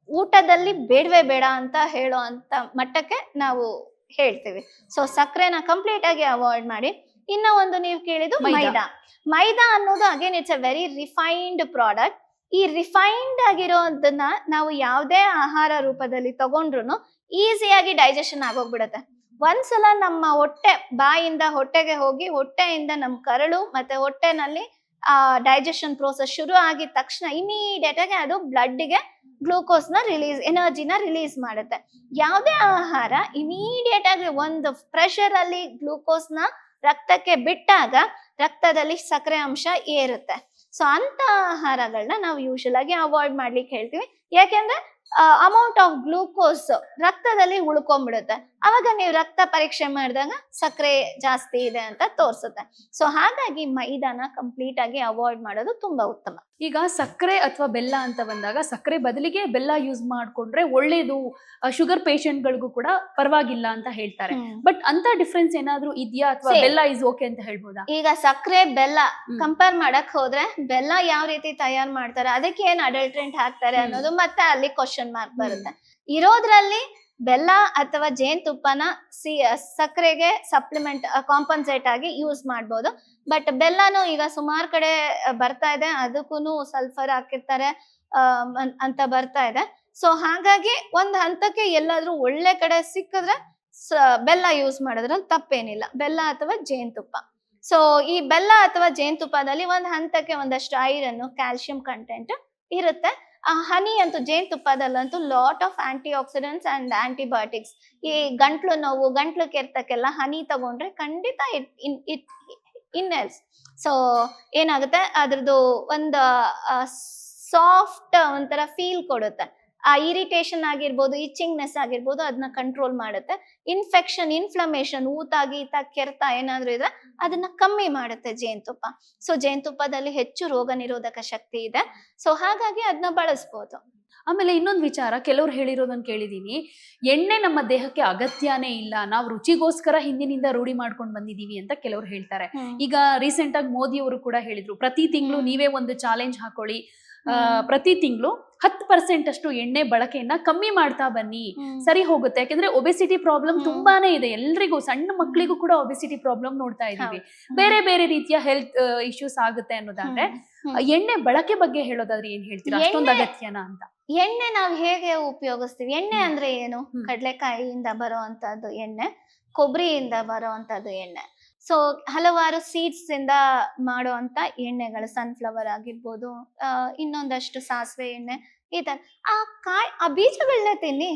ಊಟದಲ್ಲಿ ಬೇಡವೇ ಬೇಡ ಅಂತ ಹೇಳೋ ಅಂತ ಮಟ್ಟಕ್ಕೆ ನಾವು ಹೇಳ್ತೀವಿ. ಸೊ ಸಕ್ಕರೆನ ಕಂಪ್ಲೀಟ್ ಆಗಿ ಅವಾಯ್ಡ್ ಮಾಡಿ ಇನ್ನ ಒಂದು ನೀವು ಕೇಳಿದ್ದು ಮೈದಾ. ಮೈದಾ. ಮೈದಾ ಅನ್ನೋದು again it's a very refined product ಈ ರಿಫೈನ್ಡ್ ಆಗಿರೋದನ್ನ ನಾವು ಯಾವುದೇ ಆಹಾರ ರೂಪದಲ್ಲಿ ತಗೊಂಡ್ರು ಈಸಿಯಾಗಿ ಡೈಜೆಷನ್ ಆಗೋಗ್ಬಿಡತ್ತೆ. ಒಂದ್ಸಲ ನಮ್ಮ ಹೊಟ್ಟೆ, ಬಾಯಿಂದ ಹೊಟ್ಟೆಗೆ ಹೋಗಿ ಹೊಟ್ಟೆಯಿಂದ ನಮ್ಮ ಕರಳು ಮತ್ತೆ ಹೊಟ್ಟೆನಲ್ಲಿ, ಆ ಡೈಜೆಷನ್ ಪ್ರೋಸೆಸ್ ಶುರು ಆಗಿದ ತಕ್ಷಣ ಇಮಿಡಿಯೇಟ್ ಆಗಿ ಅದು ಬ್ಲಡ್ಗೆ ಗ್ಲೂಕೋಸ್ನ ರಿಲೀಸ್ ಎನರ್ಜಿನ ರಿಲೀಸ್ ಮಾಡುತ್ತೆ. ಯಾವುದೇ ಆಹಾರ ಇಮಿಡಿಯೇಟ್ ಆಗಿ ಒಂದು ಪ್ರೆಷರ್ ಅಲ್ಲಿ ಗ್ಲೂಕೋಸ್ನ ರಕ್ತಕ್ಕೆ ಬಿಟ್ಟಾಗ ರಕ್ತದಲ್ಲಿ ಸಕ್ಕರೆ ಅಂಶ ಏರುತ್ತೆ. ಸೊ ಅಂತ ಆಹಾರಗಳನ್ನ ನಾವು ಯೂಶಲ್ ಆಗಿ ಅವಾಯ್ಡ್ ಮಾಡ್ಲಿಕ್ಕೆ ಹೇಳ್ತೀವಿ. ಯಾಕೆಂದ್ರೆ ಅಮೌಂಟ್ ಆಫ್ ಗ್ಲೂಕೋಸ್ ರಕ್ತದಲ್ಲಿ ಉಳ್ಕೊಂಡ್ಬಿಡುತ್ತೆ. ಅವಾಗ ನೀವು ರಕ್ತ ಪರೀಕ್ಷೆ ಮಾಡಿದಾಗ ಸಕ್ಕರೆ ಜಾಸ್ತಿ ಇದೆ ಅಂತ ತೋರಿಸುತ್ತೆ. ಸೊ ಹಾಗಾಗಿ ಮೈದಾನ ಕಂಪ್ಲೀಟ್ ಆಗಿ ಅವಾಯ್ಡ್ ಮಾಡೋದು ತುಂಬಾ ಉತ್ತಮ. ಈಗ ಸಕ್ಕರೆ ಅಥವಾ ಬೆಲ್ಲ ಅಂತ ಬಂದಾಗ ಸಕ್ಕರೆ ಬದಲಿಗೆ ಬೆಲ್ಲ ಯೂಸ್ ಮಾಡ್ಕೊಂಡ್ರೆ ಒಳ್ಳೇದು ಶುಗರ್ ಗಳಿಗೂ ಕೂಡ ಪರವಾಗಿಲ್ಲ ಅಂತ ಹೇಳ್ತಾರೆ. ಬಟ್ ಅಂತ ಡಿಫ್ರೆನ್ಸ್ ಏನಾದ್ರೂ ಇದೆಯಾ ಅಥವಾ ಬೆಲ್ಲ ಇಸ್ ಓಕೆ ಅಂತ ಹೇಳ್ಬೋದಾ? ಈಗ ಸಕ್ಕರೆ ಬೆಲ್ಲ ಕಂಪೇರ್ ಮಾಡಕ್ ಹೋದ್ರೆ ಬೆಲ್ಲ ಯಾವ ರೀತಿ ತಯಾರು ಮಾಡ್ತಾರೆ ಅದಕ್ಕೆ ಏನ್ ಅಡಲ್ಟ್ರೆಂಟ್ ಹಾಕ್ತಾರೆ ಅನ್ನೋದು ಮತ್ತೆ ಅಲ್ಲಿ ಕ್ವಶನ್ ಮಾರ್ಕ್ ಬರುತ್ತೆ. ಇರೋದ್ರಲ್ಲಿ ಬೆಲ್ಲ ಅಥವಾ ಜೇನುತುಪ್ಪನ ಸಿ ಸಕ್ಕರೆಗೆ ಸಪ್ಲಿಮೆಂಟ್ ಕಾಂಪನ್ಸೇಟ್ ಆಗಿ ಯೂಸ್ ಮಾಡ್ಬೋದು. ಬಟ್ ಬೆಲ್ಲನು ಈಗ ಸುಮಾರು ಕಡೆ ಬರ್ತಾ ಇದೆ. ಅದಕ್ಕೂ ಸಲ್ಫರ್ ಹಾಕಿರ್ತಾರೆ ಅಂತ ಬರ್ತಾ ಇದೆ. ಸೊ ಹಾಗಾಗಿ ಒಂದ್ ಹಂತಕ್ಕೆ ಎಲ್ಲಾದ್ರೂ ಒಳ್ಳೆ ಕಡೆ ಸಿಕ್ಕಿದ್ರೆ ಬೆಲ್ಲ ಯೂಸ್ ಮಾಡೋದ್ರಲ್ಲಿ ತಪ್ಪೇನಿಲ್ಲ. ಬೆಲ್ಲ ಅಥವಾ ಜೇನುತುಪ್ಪ ಸೊ ಈ ಬೆಲ್ಲ ಅಥವಾ ಜೇನುತುಪ್ಪದಲ್ಲಿ ಒಂದು ಹಂತಕ್ಕೆ ಒಂದಷ್ಟು ಐರನ್ ಕ್ಯಾಲ್ಸಿಯಂ ಕಂಟೆಂಟ್ ಇರುತ್ತೆ. ಹನಿ ಅಂತೂ ಜೇನುತುಪ್ಪದಲ್ಲಂತೂ lot of antioxidants and antibiotics ಈ ಗಂಟ್ಲು ನೋವು, ಗಂಟ್ಲು ಕೆರ್ತಕ್ಕೆಲ್ಲ ಹನಿ ತಗೊಂಡ್ರೆ ಖಂಡಿತ ಇಟ್ ಇನ್ ಇಟ್ ಇನ್ನೆಲ್ಸ್ ಸೊ ಏನಾಗುತ್ತೆ? ಅದ್ರದ್ದು ಒಂದು ಸಾಫ್ಟ್ ಒಂಥರ ಫೀಲ್ ಕೊಡುತ್ತೆ. ಆ ಇರಿಟೇಷನ್ ಆಗಿರ್ಬೋದು ಇಚ್ಚಿಂಗ್ನೆಸ್ ಆಗಿರ್ಬೋದು ಅದನ್ನ ಕಂಟ್ರೋಲ್ ಮಾಡುತ್ತೆ. ಇನ್ಫೆಕ್ಷನ್ ಇನ್ಫ್ಲಮೇಷನ್ ಊತ ಗೀತ ಕೆರೆತ ಏನಾದ್ರೂ ಇದ್ರೆ ಅದನ್ನ ಕಮ್ಮಿ ಮಾಡುತ್ತೆ ಜೇನುತುಪ್ಪ. ಸೊ ಜೇನುತುಪ್ಪದಲ್ಲಿ ಹೆಚ್ಚು ರೋಗ ನಿರೋಧಕ ಶಕ್ತಿ ಇದೆ. ಸೊ ಹಾಗಾಗಿ ಅದನ್ನ ಬಳಸ್ಬೋದು. ಆಮೇಲೆ ಇನ್ನೊಂದು ವಿಚಾರ ಕೆಲವ್ರು ಹೇಳಿರೋದನ್ನ ಕೇಳಿದೀನಿ. ಎಣ್ಣೆ ನಮ್ಮ ದೇಹಕ್ಕೆ ಅಗತ್ಯನೇ ಇಲ್ಲ. ನಾವು ರುಚಿಗೋಸ್ಕರ ಹಿಂದಿನಿಂದ ರೂಢಿ ಮಾಡ್ಕೊಂಡು ಬಂದಿದೀವಿ ಅಂತ ಕೆಲವ್ರು ಹೇಳ್ತಾರೆ. ಈಗ ರೀಸೆಂಟ್ ಆಗಿ ಮೋದಿ ಅವರು ಕೂಡ ಹೇಳಿದ್ರು ಪ್ರತಿ ತಿಂಗಳು ನೀವೇ ಒಂದು ಚಾಲೆಂಜ್ ಹಾಕೊಳ್ಳಿ. ಪ್ರತಿ ತಿಂಗಳು ಹತ್ತು ಪರ್ಸೆಂಟ್ ಅಷ್ಟು ಎಣ್ಣೆ ಬಳಕೆಯನ್ನ ಕಮ್ಮಿ ಮಾಡ್ತಾ ಬನ್ನಿ. ಸರಿ ಹೋಗುತ್ತೆ. ಯಾಕಂದ್ರೆ ಒಬೆಸಿಟಿ ಪ್ರಾಬ್ಲಮ್ ತುಂಬಾನೇ ಇದೆ. ಎಲ್ರಿಗೂ ಸಣ್ಣ ಮಕ್ಕಳಿಗೂ ಕೂಡ ಒಬೆಸಿಟಿ ಪ್ರಾಬ್ಲಮ್ ನೋಡ್ತಾ ಇದೀವಿ ಬೇರೆ ಬೇರೆ ರೀತಿಯ ಹೆಲ್ತ್ ಇಶ್ಯೂಸ್ ಆಗುತ್ತೆ ಅನ್ನೋದಾದ್ರೆ ಎಣ್ಣೆ ಬಳಕೆ ಬಗ್ಗೆ ಹೇಳೋದಾದ್ರೆ ಏನ್ ಹೇಳ್ತೀರಾ? ಅಷ್ಟೊಂದು ಅಗತ್ಯನ ಅಂತ. ಎಣ್ಣೆ ನಾವು ಹೇಗೆ ಉಪಯೋಗಿಸ್ತೀವಿ? ಎಣ್ಣೆ ಅಂದ್ರೆ ಏನು? ಕಡ್ಲೆಕಾಯಿಯಿಂದ ಕಡಲೆಕಾಯಿಯಿಂದ ಬರುವಂತದ್ದು ಎಣ್ಣೆ ಕೊಬ್ಬರಿಯಿಂದ ಬರುವಂತದ್ದು ಎಣ್ಣೆ. ಸೊ ಹಲವಾರು ಸೀಡ್ಸ್ ಇಂದ ಮಾಡುವಂತ ಎಣ್ಣೆಗಳು ಸನ್ಫ್ಲವರ್ ಆಗಿರ್ಬೋದು ಇನ್ನೊಂದಷ್ಟು ಸಾಸಿವೆ ಎಣ್ಣೆ ಈ ತರ. ಆ ಕಾಯಿ, ಆ ಬೀಜಗಳನ್ನ ತಿನ್ನಿ,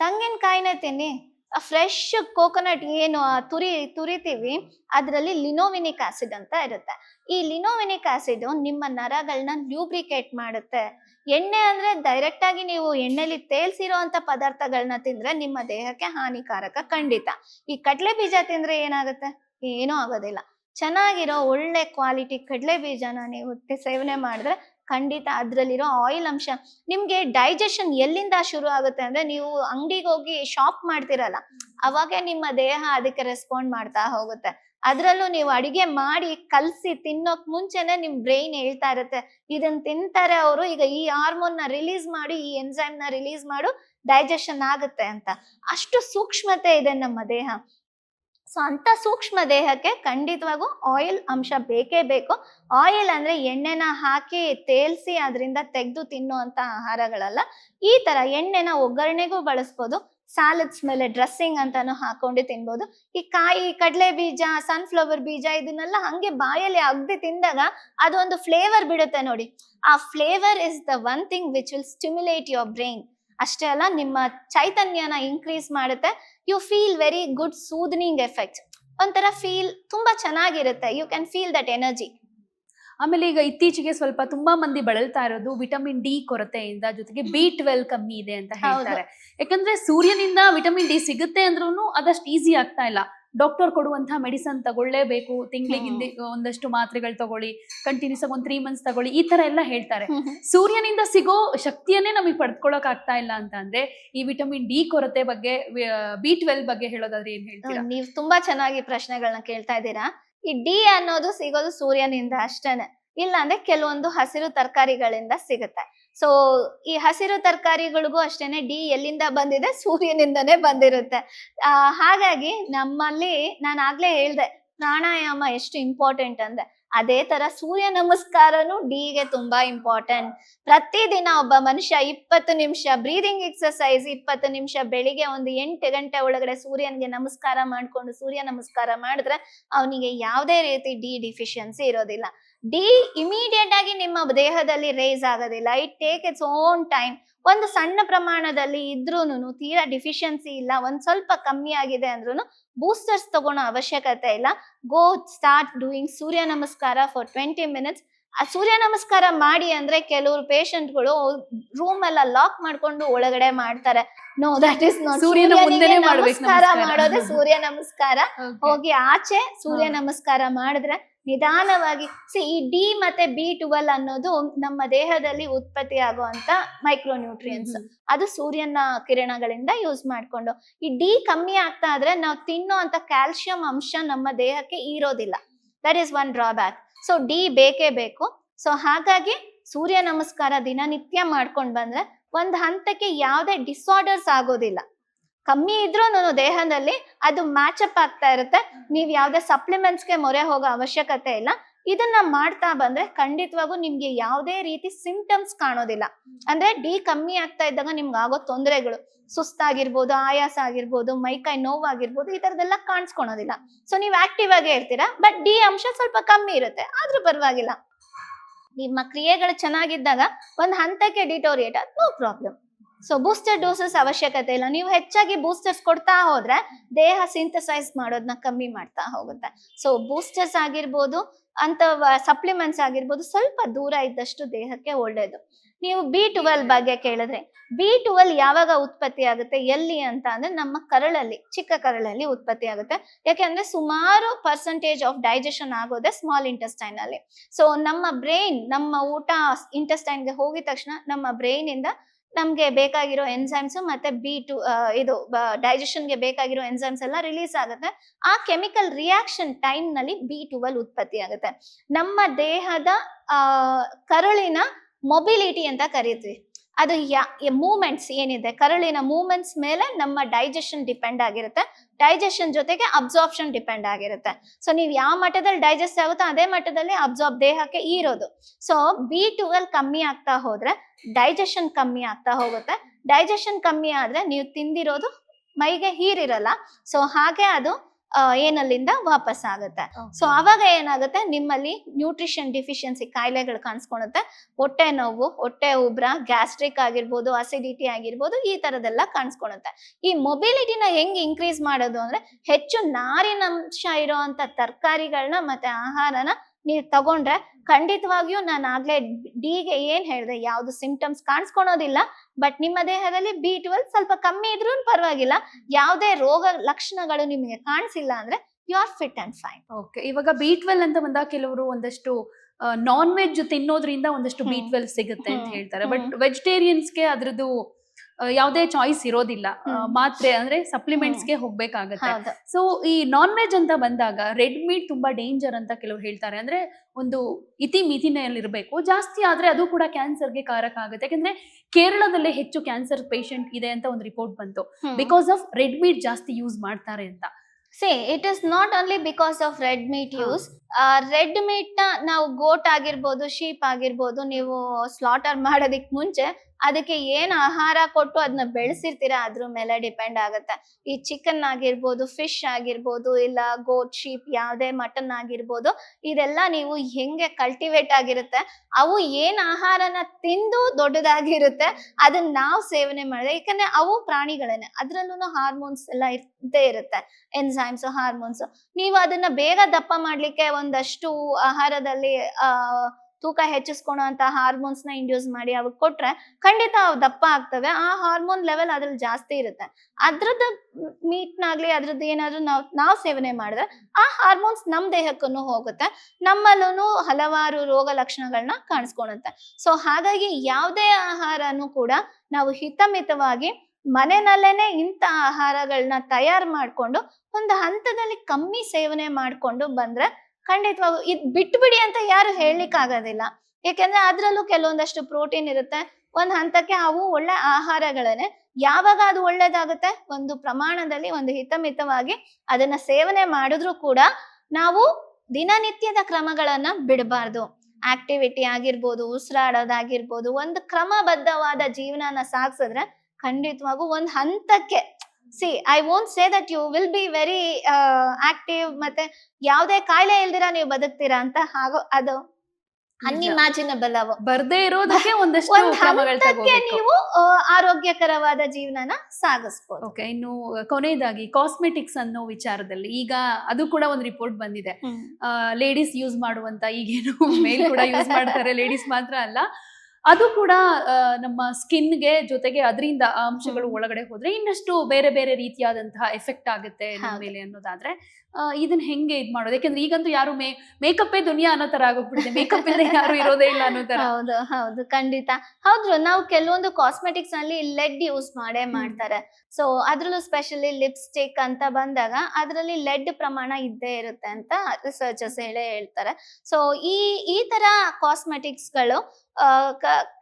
ತೆಂಗಿನಕಾಯಿನೇ ತಿನ್ನಿ, ಆ ಫ್ರೆಶ್ ಕೋಕೋನಟ್ ಏನು ತುರಿ, ತುರಿತೀವಿ, ಅದರಲ್ಲಿ ಲಿನೋವಿನಿಕ್ ಆಸಿಡ್ ಅಂತ ಇರುತ್ತೆ. ಈ ಲಿನೋವಿನಿಕ್ ಆಸಿಡ್ ನಿಮ್ಮ ನರಗಳನ್ನ ಲ್ಯೂಬ್ರಿಕೇಟ್ ಮಾಡುತ್ತೆ. ಎಣ್ಣೆ ಅಂದ್ರೆ ಡೈರೆಕ್ಟ್ ಆಗಿ ನೀವು ಎಣ್ಣೆಲಿ ತೇಲ್ಸಿರೋ ಅಂತ ಪದಾರ್ಥಗಳನ್ನ ತಿಂದ್ರೆ ನಿಮ್ಮ ದೇಹಕ್ಕೆ ಹಾನಿಕಾರಕ ಖಂಡಿತ. ಈ ಕಡಲೆ ಬೀಜ ತಿಂದ್ರೆ ಏನಾಗುತ್ತೆ? ಏನೂ ಆಗೋದಿಲ್ಲ. ಚೆನ್ನಾಗಿರೋ ಒಳ್ಳೆ ಕ್ವಾಲಿಟಿ ಕಡಲೆ ಬೀಜನ ನೀವು ಸೇವನೆ ಮಾಡಿದ್ರೆ ಖಂಡಿತ ಅದರಲ್ಲಿರೋ ಆಯಿಲ್ ಅಂಶ ನಿಮಗೆ ಡೈಜೆಷನ್ ಎಲ್ಲಿಂದ ಶುರು ಆಗುತ್ತೆ ಅಂದ್ರೆ ನೀವು ಅಂಗಡಿಗೆ ಹೋಗಿ ಶಾಪ್ ಮಾಡ್ತಿರಲ್ಲ, ಅವಾಗ ನಿಮ್ಮ ದೇಹ ಅದಕ್ಕೆ ರೆಸ್ಪಾಂಡ್ ಮಾಡ್ತಾ ಹೋಗುತ್ತೆ. ಅದರಲ್ಲೂ ನೀವು ಅಡಿಗೆ ಮಾಡಿ ಕಲಸಿ ತಿನ್ನೋಕ್ ಮುಂಚೆನೆ ನಿಮ್ ಬ್ರೈನ್ ಹೇಳ್ತಾ ಇರುತ್ತೆ. ಇದನ್ನ ತಿಂತಾರೆ ಅವರು, ಈಗ ಈ ಹಾರ್ಮೋನ್ನ ರಿಲೀಸ್ ಮಾಡಿ, ಈ ಎನ್ಸೈಮ್ನ ರಿಲೀಸ್ ಮಾಡು ಡೈಜೆಷನ್ ಆಗುತ್ತೆ ಅಂತ. ಅಷ್ಟು ಸೂಕ್ಷ್ಮತೆ ಇದೆ ನಮ್ಮ ದೇಹ. ಸೊ ಅಂತ ಸೂಕ್ಷ್ಮ ದೇಹಕ್ಕೆ ಖಂಡಿತವಾಗೂ ಆಯಿಲ್ ಅಂಶ ಬೇಕೇ ಬೇಕು. ಆಯಿಲ್ ಅಂದ್ರೆ ಎಣ್ಣೆನ ಹಾಕಿ ತೇಲ್ಸಿ ಅದರಿಂದ ತೆಗೆದು ತಿನ್ನುವಂತ ಆಹಾರಗಳಲ್ಲ. ಈ ತರ ಎಣ್ಣೆನ ಒಗ್ಗರಣೆಗೂ ಬಳಸ್ಬೋದು. ಸ್ಯಾಲಡ್ಸ್ ಮೇಲೆ ಡ್ರೆಸ್ಸಿಂಗ್ ಅಂತಾನು ಹಾಕೊಂಡು ತಿನ್ಬೋದು. ಈ ಕಾಯಿ, ಕಡಲೆ ಬೀಜ ಸನ್ಫ್ಲವರ್ ಬೀಜ ಇದನ್ನೆಲ್ಲ ಹಂಗೆ ಬಾಯಲ್ಲಿ ಅಗ್ದಿ ತಿಂದಾಗ ಅದೊಂದು ಫ್ಲೇವರ್ ಬಿಡುತ್ತೆ ನೋಡಿ. ಆ flavour is the one thing which will stimulate your brain ಅಷ್ಟೇ ಅಲ್ಲ ನಿಮ್ಮ ಚೈತನ್ಯನ ಇನ್ಕ್ರೀಸ್ ಮಾಡುತ್ತೆ. You feel very good soothing effect ಒಂಥರ ಫೀಲ್ ತುಂಬಾ ಚೆನ್ನಾಗಿರುತ್ತೆ. You can feel that energy ಆಮೇಲೆ ಈಗ ಇತ್ತೀಚೆಗೆ ಸ್ವಲ್ಪ ತುಂಬಾ ಮಂದಿ ಬಳಲ್ತಾ ಇರೋದು ವಿಟಮಿನ್ ಡಿ ಕೊರತೆಯಿಂದ ಜೊತೆಗೆ ಬಿ ಟ್ವೆಲ್ ಕಮ್ಮಿ ಇದೆ ಅಂತ ಹೇಳ್ತಾರೆ. ಯಾಕಂದ್ರೆ ಸೂರ್ಯನಿಂದ ವಿಟಮಿನ್ ಡಿ ಸಿಗುತ್ತೆ ಅಂದ್ರೂ ಅದಷ್ಟು ಈಸಿ ಆಗ್ತಾ ಇಲ್ಲ. ಡಾಕ್ಟರ್ ಕೊಡುವಂತಹ ಮೆಡಿಸನ್ ತಗೊಳ್ಳೇಬೇಕು. ತಿಂಗಳಿಗೆ ಒಂದಷ್ಟು ಮಾತ್ರೆಗಳು ತಗೊಳ್ಳಿ ಕಂಟಿನ್ಯೂಸ್ ಆಗಿ ಒಂದ್ ತ್ರೀ ಮಂತ್ಸ್ ತಗೊಳ್ಳಿ ಈ ತರ ಎಲ್ಲ ಹೇಳ್ತಾರೆ. ಸೂರ್ಯನಿಂದ ಸಿಗೋ ಶಕ್ತಿಯನ್ನೇ ನಮಗೆ ಪಡ್ಕೊಳಕ್ ಆಗ್ತಾ ಇಲ್ಲ ಅಂತ ಅಂದ್ರೆ ಈ ವಿಟಮಿನ್ ಡಿ ಕೊರತೆ ಬಗ್ಗೆ ಬಿ ಟ್ವೆಲ್ ಬಗ್ಗೆ ಹೇಳೋದಾದ್ರೆ ಏನ್ ಹೇಳ್ತೀರಾ? ನೀವು ತುಂಬಾ ಚೆನ್ನಾಗಿ ಪ್ರಶ್ನೆಗಳನ್ನ ಕೇಳ್ತಾ ಇದ್ದೀರಾ. ಈ ಡಿ ಅನ್ನೋದು ಸಿಗೋದು ಸೂರ್ಯನಿಂದ ಅಷ್ಟೇನೆ. ಇಲ್ಲ ಅಂದ್ರೆ ಕೆಲವೊಂದು ಹಸಿರು ತರಕಾರಿಗಳಿಂದ ಸಿಗುತ್ತೆ. ಸೊ ಈ ಹಸಿರು ತರಕಾರಿಗಳಿಗೂ ಅಷ್ಟೇನೆ ಡಿ ಎಲ್ಲಿಂದ ಬಂದಿದೆ? ಸೂರ್ಯನಿಂದನೇ ಬಂದಿರುತ್ತೆ. ಆ, ಹಾಗಾಗಿ ನಮ್ಮಲ್ಲಿ ನಾನು ಆಗ್ಲೇ ಹೇಳ್ದೆ ಪ್ರಾಣಾಯಾಮ ಎಷ್ಟು ಇಂಪಾರ್ಟೆಂಟ್ ಅಂದ್ರೆ ಅದೇ ತರ ಸೂರ್ಯ ನಮಸ್ಕಾರನು ಡಿಗೆ ತುಂಬಾ ಇಂಪಾರ್ಟೆಂಟ್ ಪ್ರತಿದಿನ ಒಬ್ಬ ಮನುಷ್ಯ ಇಪ್ಪತ್ತು ನಿಮಿಷ ಬ್ರೀದಿಂಗ್ ಎಕ್ಸರ್ಸೈಸ್ ಇಪ್ಪತ್ತು ನಿಮಿಷ ಬೆಳಿಗ್ಗೆ ಒಂದು ಎಂಟು ಗಂಟೆ ಒಳಗಡೆ ಸೂರ್ಯನಿಗೆ ನಮಸ್ಕಾರ ಮಾಡ್ಕೊಂಡು ಸೂರ್ಯ ನಮಸ್ಕಾರ ಮಾಡಿದ್ರೆ ಅವನಿಗೆ ಯಾವುದೇ ರೀತಿ ಡಿ ಡಿಫಿಷಿಯನ್ಸಿ ಇರೋದಿಲ್ಲ. ಡಿ ಇಮಿಡಿಯೇಟ್ ಆಗಿ ನಿಮ್ಮ ದೇಹದಲ್ಲಿ ರೇಸ್ ಆಗೋದಿಲ್ಲ. It take it's own time ಒಂದು ಸಣ್ಣ ಪ್ರಮಾಣದಲ್ಲಿ ಇದ್ರೂ ತೀರಾ ಡಿಫಿಷಿಯನ್ಸಿ ಇಲ್ಲ. ಒಂದ್ ಸ್ವಲ್ಪ ಕಮ್ಮಿ ಆಗಿದೆ ಅಂದ್ರೂ ಬೂಸ್ಟರ್ಸ್ ತಗೊಳ್ಳೋ ಅವಶ್ಯಕತೆ ಇಲ್ಲ. ಗೋ ಸ್ಟಾರ್ಟ್ ಡೂಯಿಂಗ್ ಸೂರ್ಯ ನಮಸ್ಕಾರ ಫಾರ್ ಟ್ವೆಂಟಿ ಮಿನಿಟ್ಸ್ ಆ ಸೂರ್ಯ ನಮಸ್ಕಾರ ಮಾಡಿ ಅಂದ್ರೆ ಕೆಲವರು ಪೇಷಂಟ್ಗಳು ರೂಮ್ ಎಲ್ಲ ಲಾಕ್ ಮಾಡ್ಕೊಂಡು ಒಳಗಡೆ ಮಾಡ್ತಾರೆ. ನೋ ದಟ್ ಇಸ್ ನಮಸ್ಕಾರ. ಮಾಡೋದೇ ಸೂರ್ಯ ನಮಸ್ಕಾರ. ಹೋಗಿ ಆಚೆ ಸೂರ್ಯ ನಮಸ್ಕಾರ ಮಾಡಿದ್ರೆ ನಿಧಾನವಾಗಿ ಸೊ ಈ ಡಿ ಮತ್ತೆ ಬಿ ಟುವೆಲ್ ಅನ್ನೋದು ನಮ್ಮ ದೇಹದಲ್ಲಿ ಉತ್ಪತ್ತಿ ಆಗುವಂತ ಮೈಕ್ರೋನ್ಯೂಟ್ರಿಯನ್ಸ್ ಅದು ಸೂರ್ಯನ ಕಿರಣಗಳಿಂದ ಯೂಸ್ ಮಾಡ್ಕೊಂಡು. ಈ ಡಿ ಕಮ್ಮಿ ಆಗ್ತಾ ಇದ್ರೆ ನಾವು ತಿನ್ನೋ ಅಂತ ಕ್ಯಾಲ್ಸಿಯಂ ಅಂಶ ನಮ್ಮ ದೇಹಕ್ಕೆ ಇರೋದಿಲ್ಲ. That is one drawback so D ಬೇಕೇ ಬೇಕು. ಸೊ ಹಾಗಾಗಿ ಸೂರ್ಯ ನಮಸ್ಕಾರ ದಿನನಿತ್ಯ ಮಾಡ್ಕೊಂಡು ಬಂದ್ರೆ ಒಂದ್ ಹಂತಕ್ಕೆ ಯಾವುದೇ ಡಿಸಾರ್ಡರ್ಸ್ ಆಗೋದಿಲ್ಲ. ಕಮ್ಮಿ ಇದ್ರೂ ದೇಹದಲ್ಲಿ ಅದು ಮ್ಯಾಚಪ್ ಆಗ್ತಾ ಇರುತ್ತೆ. ನೀವ್ ಯಾವ್ದೇ ಸಪ್ಲಿಮೆಂಟ್ಸ್ಗೆ ಮೊರೆ ಹೋಗೋ ಅವಶ್ಯಕತೆ ಇಲ್ಲ. ಇದನ್ನ ಮಾಡ್ತಾ ಬಂದ್ರೆ ಖಂಡಿತವಾಗೂ ನಿಮ್ಗೆ ಯಾವುದೇ ರೀತಿ ಸಿಂಪ್ಟಮ್ಸ್ ಕಾಣೋದಿಲ್ಲ. ಅಂದ್ರೆ ಡಿ ಕಮ್ಮಿ ಆಗ್ತಾ ಇದ್ದಾಗ ನಿಮ್ಗೆ ಆಗೋ ತೊಂದರೆಗಳು, ಸುಸ್ತಾಗಿರ್ಬೋದು, ಆಯಾಸ ಆಗಿರ್ಬೋದು ಮೈಕೈ ನೋವಾಗಿರ್ಬೋದು, ಈ ತರದೆಲ್ಲ ಕಾಣಿಸ್ಕೊಳೋದಿಲ್ಲ. ಸೊ ನೀವು ಆಕ್ಟಿವ್ ಆಗೇ ಇರ್ತೀರಾ ಬಟ್ ಡಿ ಅಂಶ ಸ್ವಲ್ಪ ಕಮ್ಮಿ ಇರುತ್ತೆ, ಆದ್ರೂ ಪರವಾಗಿಲ್ಲ. ನಿಮ್ಮ ಕ್ರಿಯೆಗಳು ಚೆನ್ನಾಗಿದ್ದಾಗ ಒಂದು ಹಂತಕ್ಕೆ ಡಿಟೋರಿಯೇಟ್ ಆದ್ no problem so booster doses ಅವಶ್ಯಕತೆ ಇಲ್ಲ. ನೀವು ಹೆಚ್ಚಾಗಿ ಬೂಸ್ಟರ್ಸ್ ಕೊಡ್ತಾ ಹೋದ್ರೆ ದೇಹ ಸಿಂಥಸೈಸ್ ಮಾಡೋದನ್ನ ಕಮ್ಮಿ ಮಾಡ್ತಾ ಹೋಗುತ್ತೆ. ಸೊ ಬೂಸ್ಟರ್ಸ್ ಆಗಿರ್ಬೋದು, ಅಂತ ಸಪ್ಲಿಮೆಂಟ್ಸ್ ಆಗಿರ್ಬೋದು, ಸ್ವಲ್ಪ ದೂರ ಇದ್ದಷ್ಟು ದೇಹಕ್ಕೆ ಒಳ್ಳೇದು. ನೀವು ಬಿ ಟುವೆಲ್ ಬಗ್ಗೆ ಕೇಳಿದ್ರೆ ಬಿ ಟುವೆಲ್ ಯಾವಾಗ ಉತ್ಪತ್ತಿ ಆಗುತ್ತೆ, ಎಲ್ಲಿ ಅಂತ ಅಂದ್ರೆ ನಮ್ಮ ಕರಳಲ್ಲಿ, ಚಿಕ್ಕ ಕರಳಲ್ಲಿ ಉತ್ಪತ್ತಿ ಆಗುತ್ತೆ. ಯಾಕೆಂದ್ರೆ ಸುಮಾರು ಪರ್ಸೆಂಟೇಜ್ ಆಫ್ ಡೈಜೆಷನ್ ಆಗೋದೇ ಸ್ಮಾಲ್ ಇಂಟೆಸ್ಟೈನ್ ಅಲ್ಲಿ. ಸೊ ನಮ್ಮ ಬ್ರೈನ್ ನಮ್ಮ ಊಟ ಇಂಟೆಸ್ಟೈನ್ಗೆ ಹೋಗಿದ ತಕ್ಷಣ ನಮ್ಮ ಬ್ರೈನ್ ಇಂದ ನಮ್ಗೆ ಬೇಕಾಗಿರೋ ಎನ್ಸೈಮ್ಸ್ ಮತ್ತೆ ಬಿ ಟು ಇದು ಡೈಜೆಷನ್ಗೆ ಬೇಕಾಗಿರೋ ಎನ್ಸೈಮ್ಸ್ ಎಲ್ಲ ರಿಲೀಸ್ ಆಗುತ್ತೆ. ಆ ಕೆಮಿಕಲ್ ರಿಯಾಕ್ಷನ್ ಟೈಮ್ನಲ್ಲಿ ಬಿ ಟುವೆಲ್ ಉತ್ಪತ್ತಿ ಆಗುತ್ತೆ. ನಮ್ಮ ದೇಹದ ಕರುಳಿನ ಮೊಬಿಲಿಟಿ ಅಂತ ಕರಿತೀವಿ. ಅದು ಯಾ ಮೂಮೆಂಟ್ಸ್ ಏನಿದೆ, ಕರಳಿನ ಮೂಮೆಂಟ್ಸ್ ಮೇಲೆ ನಮ್ಮ ಡೈಜೆಷನ್ ಡಿಪೆಂಡ್ ಆಗಿರುತ್ತೆ. ಡೈಜೆಷನ್ ಜೊತೆಗೆ ಅಬ್ಸಾರ್ಪ್ಷನ್ ಡಿಪೆಂಡ್ ಆಗಿರುತ್ತೆ. ಸೊ ನೀವು ಯಾವ ಮಟ್ಟದಲ್ಲಿ ಡೈಜೆಸ್ಟ್ ಆಗುತ್ತೋ ಅದೇ ಮಟ್ಟದಲ್ಲಿ ಅಬ್ಸಾರ್ಬ್ ದೇಹಕ್ಕೆ ಇರೋದು. ಸೊ ಬಿ ಟುವೆಲ್ ಕಮ್ಮಿ ಆಗ್ತಾ ಹೋದ್ರೆ ಡೈಜೆಷನ್ ಕಮ್ಮಿ ಆಗ್ತಾ ಹೋಗುತ್ತೆ. ಡೈಜೆಷನ್ ಕಮ್ಮಿ ಆದ್ರೆ ನೀವು ತಿಂದಿರೋದು ಮೈಗೆ ಹೀರಿರಲ್ಲ. ಸೊ ಹಾಗೆ ಅದು ಏನಲ್ಲಿಂದ ವಾಪಸ್ ಆಗುತ್ತೆ. ಸೊ ಅವಾಗ ಏನಾಗುತ್ತೆ? ನಿಮ್ಮಲ್ಲಿ ನ್ಯೂಟ್ರಿಷನ್ ಡಿಫಿಷಿಯನ್ಸಿ ಕಾಯಿಲೆಗಳು ಕಾಣಿಸ್ಕೊಳುತ್ತೆ. ಹೊಟ್ಟೆ ನೋವು ಹೊಟ್ಟೆ ಉಬ್ರ ಗ್ಯಾಸ್ಟ್ರಿಕ್ ಆಗಿರ್ಬೋದು ಅಸಿಡಿಟಿ ಆಗಿರ್ಬೋದು ಈ ತರದೆಲ್ಲ ಕಾಣಿಸ್ಕೊಳುತ್ತೆ. ಈ ಮೊಬಿಲಿಟಿನ ಹೆಂಗ್ ಇನ್ಕ್ರೀಸ್ ಮಾಡೋದು ಅಂದ್ರೆ ಹೆಚ್ಚು ನಾರಿನಂಶ ಇರುವಂತ ತರಕಾರಿಗಳನ್ನ ಮತ್ತೆ ಆಹಾರನ ನೀವು ತಗೊಂಡ್ರೆ ಖಂಡಿತವಾಗಿಯೂ ನಾನು ಆಗ್ಲೇ ಡಿಗೆ ಏನ್ ಹೇಳಿದೆ ಯಾವ್ದು ಸಿಂಪ್ಟಮ್ಸ್ ಕಾಣಿಸ್ಕೊಳೋದಿಲ್ಲ ಬಟ್ ನಿಮ್ಮ ದೇಹದಲ್ಲಿ ಬಿ ಟ್ವೆಲ್ ಸ್ವಲ್ಪ ಕಮ್ಮಿ ಇದ್ರೂ ಪರವಾಗಿಲ್ಲ ಯಾವುದೇ ರೋಗ ಲಕ್ಷಣಗಳು ನಿಮಗೆ ಕಾಣಿಸಿಲ್ಲ ಅಂದ್ರೆ you are fit and fine okay ಇವಾಗ ಬಿ ಟ್ವೆಲ್ ಅಂತ ಬಂದಾಗ ಕೆಲವರು ಒಂದಷ್ಟು ನಾನ್ ವೆಜ್ ತಿನ್ನೋದ್ರಿಂದ ಒಂದಷ್ಟು ಬಿ. ಟ್ವೆಲ್ ಸಿಗುತ್ತೆ ಅಂತ ಹೇಳ್ತಾರೆ ಬಟ್. ವೆಜಿಟೇರಿಯನ್ಸ್ಗೆ ಅದ್ರದ್ದು ಯಾವುದೇ ಚಾಯ್ಸ್ ಇರೋದಿಲ್ಲ. ಮಾತ್ರೆ ಅಂದ್ರೆ ಸಪ್ಲಿಮೆಂಟ್ಸ್ಗೆ ಹೋಗ್ಬೇಕಾಗತ್ತೆ. ಹೌದು. ಸೊ ಈ ನಾನ್ ವೆಜ್ ಅಂತ ಬಂದಾಗ ರೆಡ್ ಮೀಟ್ ತುಂಬಾ ಡೇಂಜರ್ ಅಂತ ಕೆಲವರು ಹೇಳ್ತಾರೆ. ಅಂದ್ರೆ ಒಂದು ಇತಿ ಮಿತಿನಲ್ಲಿರಬೇಕು ಜಾಸ್ತಿ ಆದ್ರೆ ಅದು ಕೂಡ ಕ್ಯಾನ್ಸರ್ಗೆ ಕಾರಕ ಆಗುತ್ತೆ. ಯಾಕಂದ್ರೆ ಕೇರಳದಲ್ಲೇ ಹೆಚ್ಚು ಕ್ಯಾನ್ಸರ್ ಪೇಷಂಟ್ ಇದೆ ಅಂತ ಒಂದು ರಿಪೋರ್ಟ್ ಬಂತು. ಬಿಕಾಸ್ ಆಫ್ ರೆಡ್ ಮೀಟ್ ಜಾಸ್ತಿ ಯೂಸ್ ಮಾಡ್ತಾರೆ ಅಂತ. Say it is not only because of red meat use red ಮೀಟ್ನ ನಾವು ಗೋಟ್ ಆಗಿರ್ಬೋದು ಶೀಪ್ ಆಗಿರ್ಬೋದು, ನೀವು ಸ್ಲಾಟರ್ ಮಾಡೋದಿಕ್ ಮುಂಚೆ ಅದಕ್ಕೆ ಏನ್ ಆಹಾರ ಕೊಟ್ಟು ಅದನ್ನ ಬೆಳೆಸಿರ್ತೀರಾ ಅದ್ರ ಮೇಲೆ ಡಿಪೆಂಡ್ ಆಗುತ್ತೆ. ಈ ಚಿಕನ್ ಆಗಿರ್ಬೋದು ಫಿಶ್ ಆಗಿರ್ಬೋದು, ಇಲ್ಲ ಗೋಟ್ ಶೀಪ್ ಯಾವುದೇ ಮಟನ್ ಆಗಿರ್ಬೋದು, ಇದೆಲ್ಲ ನೀವು ಹೆಂಗೆ ಕಲ್ಟಿವೇಟ್ ಆಗಿರುತ್ತೆ, ಅವು ಏನ್ ಆಹಾರನ ತಿಂದು ದೊಡ್ಡದಾಗಿರುತ್ತೆ ಅದನ್ನ ನಾವು ಸೇವನೆ ಮಾಡಿದ್ರೆ ಯಾಕಂದ್ರೆ ಅವು ಪ್ರಾಣಿಗಳೇನೆ ಅದ್ರಲ್ಲೂ ಹಾರ್ಮೋನ್ಸ್ ಎಲ್ಲ ಇರ್ತೇ ಇರುತ್ತೆ ಎನ್ಸೈಮ್ಸ್ ಹಾರ್ಮೋನ್ಸ್ ನೀವು ಅದನ್ನ ಬೇಗ ದಪ್ಪ ಮಾಡ್ಲಿಕ್ಕೆ ಒಂದಷ್ಟು ಆಹಾರದಲ್ಲಿ, ಆ, ತೂಕ ಹೆಚ್ಚಿಸ್ಕೊಳೋ ಅಂತ ಹಾರ್ಮೋನ್ಸ್ನ ಇಂಡ್ಯೂಸ್ ಮಾಡಿ ಅವಕ್ಕೆ ಕೊಟ್ರೆ ಖಂಡಿತ ಅವ್ ದಪ್ಪ ಆಗ್ತವೆ. ಆ ಹಾರ್ಮೋನ್ ಲೆವೆಲ್ ಅದ್ರಲ್ಲಿ ಜಾಸ್ತಿ ಇರುತ್ತೆ. ಅದ್ರದ್ದು ಮೀಟ್ನಾಗ್ಲಿ ಅದ್ರದ್ದು ಏನಾದ್ರು ನಾವು, ನಾವ್ ಸೇವನೆ ಮಾಡಿದ್ರೆ ಆ ಹಾರ್ಮೋನ್ಸ್ ನಮ್ ದೇಹಕ್ಕೂ ಹೋಗುತ್ತೆ. ನಮ್ಮಲ್ಲೂ ಹಲವಾರು ರೋಗ ಲಕ್ಷಣಗಳನ್ನ ಕಾಣಿಸ್ಕೊಳುತ್ತೆ ಸೊ ಹಾಗಾಗಿ ಯಾವುದೇ ಆಹಾರನು ಕೂಡ ನಾವು ಹಿತಮಿತವಾಗಿ ಮನೆಯಲ್ಲೇನೆ ಇಂಥ ಆಹಾರಗಳನ್ನ ತಯಾರು ಮಾಡ್ಕೊಂಡು ಒಂದು ಹಂತದಲ್ಲಿ ಕಮ್ಮಿ ಸೇವನೆ ಮಾಡ್ಕೊಂಡು ಬಂದ್ರೆ ಖಂಡಿತವಾಗೂ. ಇದ್ ಬಿಟ್ಬಿಡಿ ಅಂತ ಯಾರು ಹೇಳಲಿಕ್ಕೆ ಆಗೋದಿಲ್ಲ ಯಾಕೆಂದ್ರೆ ಅದ್ರಲ್ಲೂ ಕೆಲವೊಂದಷ್ಟು ಪ್ರೋಟೀನ್ ಇರುತ್ತೆ. ಒಂದ್ ಹಂತಕ್ಕೆ ಅವು ಒಳ್ಳೆ ಆಹಾರಗಳೇನೆ ಯಾವಾಗ ಅದು ಒಳ್ಳೇದಾಗುತ್ತೆ? ಒಂದು ಪ್ರಮಾಣದಲ್ಲಿ, ಒಂದು ಹಿತಮಿತವಾಗಿ ಅದನ್ನ ಸೇವನೆ ಮಾಡಿದ್ರು ಕೂಡ ನಾವು ದಿನನಿತ್ಯದ ಕ್ರಮಗಳನ್ನ ಬಿಡಬಾರ್ದು. ಆಕ್ಟಿವಿಟಿ ಆಗಿರ್ಬೋದು, ಉಸಿರಾಡೋದಾಗಿರ್ಬೋದು, ಒಂದು ಕ್ರಮಬದ್ಧವಾದ ಜೀವನನ ಸಾಗಿಸಿದ್ರೆ ಖಂಡಿತವಾಗೂ ಒಂದ್ ಹಂತಕ್ಕೆ see I won't say that you will be very active ಮತ್ತೆ ಯಾವುದೇ ಕಾಯಿಲೆ ಇಲ್ದಿರ ನೀವು ಬದುಕ್ತೀರಾ ಅಂತ ಹಾಗೋ ಅದು ಅನ್ಇಮ್ಯಾಜಿನಬಲ್ ಅವು. ಬರ್ದೇ ಇರೋದಕ್ಕೆ ಒಂದಷ್ಟು ಕ್ರಮಗಳು ನೀವು ಆರೋಗ್ಯಕರವಾದ ಜೀವನನ ಸಾಗಿಸ್ಬೋದು. ಓಕೆ ಇನ್ನು ಕೊನೆಯದಾಗಿ ಕಾಸ್ಮೆಟಿಕ್ಸ್ ಅನ್ನೋ ವಿಚಾರದಲ್ಲಿ ಈಗ ಅದು ಕೂಡ ಒಂದು ರಿಪೋರ್ಟ್ ಬಂದಿದೆ. ಲೇಡೀಸ್ ಯೂಸ್ ಮಾಡುವಂತ ಈಗೇನು ಮೇಲ್ ಕೂಡ ಯೂಸ್ ಮಾಡ್ತಾರೆ ಲೇಡೀಸ್ ಮಾತ್ರ ಅಲ್ಲ. ಅದು ಕೂಡ ನಮ್ಮ ಸ್ಕಿನ್ಗೆ ಜೊತೆಗೆ ಅದರಿಂದ ಅಂಶಗಳು ಒಳಗಡೆ ಹೋದ್ರೆ ಇನ್ನಷ್ಟು ಬೇರೆ ಬೇರೆ ರೀತಿಯಾದಂತಹ ಎಫೆಕ್ಟ್ ಆಗುತ್ತೆ ನಮ್ಮ ಮೇಲೆ ಅನ್ನೋದಾದ್ರೆ ಇದನ್ನ ಹೆಂಗೆ ಇದ್ ಮಾಡೋದು? ಯಾಕಂದ್ರೆ ಈಗಂತೂ ಯಾರು ಮೇ ಮೇಕಪ್ಪೇ ದುನಿಯಾ ಅನ್ನೋ ತರ ಆಗೋಗ್ಬಿಟ್ಟಿದೆ. ಮೇಕಪ್ ಇಲ್ಲದೆ ಯಾರು ಇರೋದೇ ಇಲ್ಲ ಅನ್ನೋ ತರ. ಹೌದು ಹೌದು ಖಂಡಿತ. ಹೌದು ನಾವು ಕೆಲವೊಂದು ಕಾಸ್ಮೆಟಿಕ್ಸ್ನಲ್ಲಿ ಲೆಡ್ ಯೂಸ್ ಮಾಡೇ ಮಾಡ್ತಾರೆ. ಸೊ ಅದ್ರಲ್ಲೂ ಸ್ಪೆಷಲಿ ಲಿಪ್ಸ್ಟಿಕ್ ಅಂತ ಬಂದಾಗ ಅದರಲ್ಲಿ ಲೆಡ್ ಪ್ರಮಾಣ ಇದ್ದೇ ಇರುತ್ತೆ ಅಂತ ರಿಸರ್ಚರ್ಸ್ ಹೇಳೇ ಹೇಳ್ತಾರೆ. ಸೊ ಈ ಈ ತರ ಕಾಸ್ಮೆಟಿಕ್ಸ್ಗಳು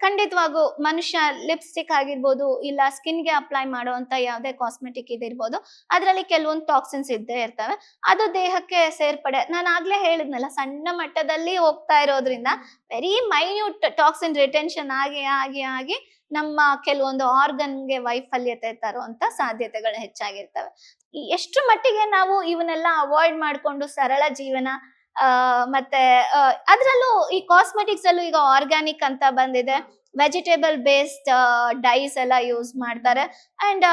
ಖಂಡಿತವಾಗೂ ಮನುಷ್ಯ ಲಿಪ್ಸ್ಟಿಕ್ ಆಗಿರ್ಬೋದು ಇಲ್ಲ ಸ್ಕಿನ್ಗೆ ಅಪ್ಲೈ ಮಾಡುವಂತ ಯಾವುದೇ ಕಾಸ್ಮೆಟಿಕ್ ಇದಿರ್ಬೋದು, ಅದರಲ್ಲಿ ಕೆಲವೊಂದು ಟಾಕ್ಸಿನ್ಸ್ ಇದ್ದೇ ಇರ್ತವೆ. ಅದು ದೇಹಕ್ಕೆ ಸೇರ್ಪಡೆ. ನಾನು ಆಗ್ಲೇ ಹೇಳಿದ್ನಲ್ಲ, ಸಣ್ಣ ಮಟ್ಟದಲ್ಲಿ ಹೋಗ್ತಾ ಇರೋದ್ರಿಂದ ವೆರಿ ಮೈನ್ಯೂಟ್ ಟಾಕ್ಸಿನ್ ರಿಟೆನ್ಷನ್ ಆಗಿ ಆಗಿ ಆಗಿ ನಮ್ಮ ಕೆಲವೊಂದು ಆರ್ಗನ್ಗೆ ವೈಫಲ್ಯತೆ ತರುವಂತ ಸಾಧ್ಯತೆಗಳು ಹೆಚ್ಚಾಗಿರ್ತವೆ. ಎಷ್ಟು ಮಟ್ಟಿಗೆ ನಾವು ಇವನ್ನೆಲ್ಲ ಅವಾಯ್ಡ್ ಮಾಡ್ಕೊಂಡು ಸರಳ ಜೀವನ ಮತ್ತೆ ಅದರಲ್ಲೂ ಈ ಕಾಸ್ಮೆಟಿಕ್ಸ್ ಅಲ್ಲೂ ಈಗ ಆರ್ಗ್ಯಾನಿಕ್ ಅಂತ ಬಂದಿದೆ. ವೆಜಿಟೇಬಲ್ ಬೇಸ್ಡ್ ಡೈಸ್ ಎಲ್ಲ ಯೂಸ್ ಮಾಡ್ತಾರೆ. And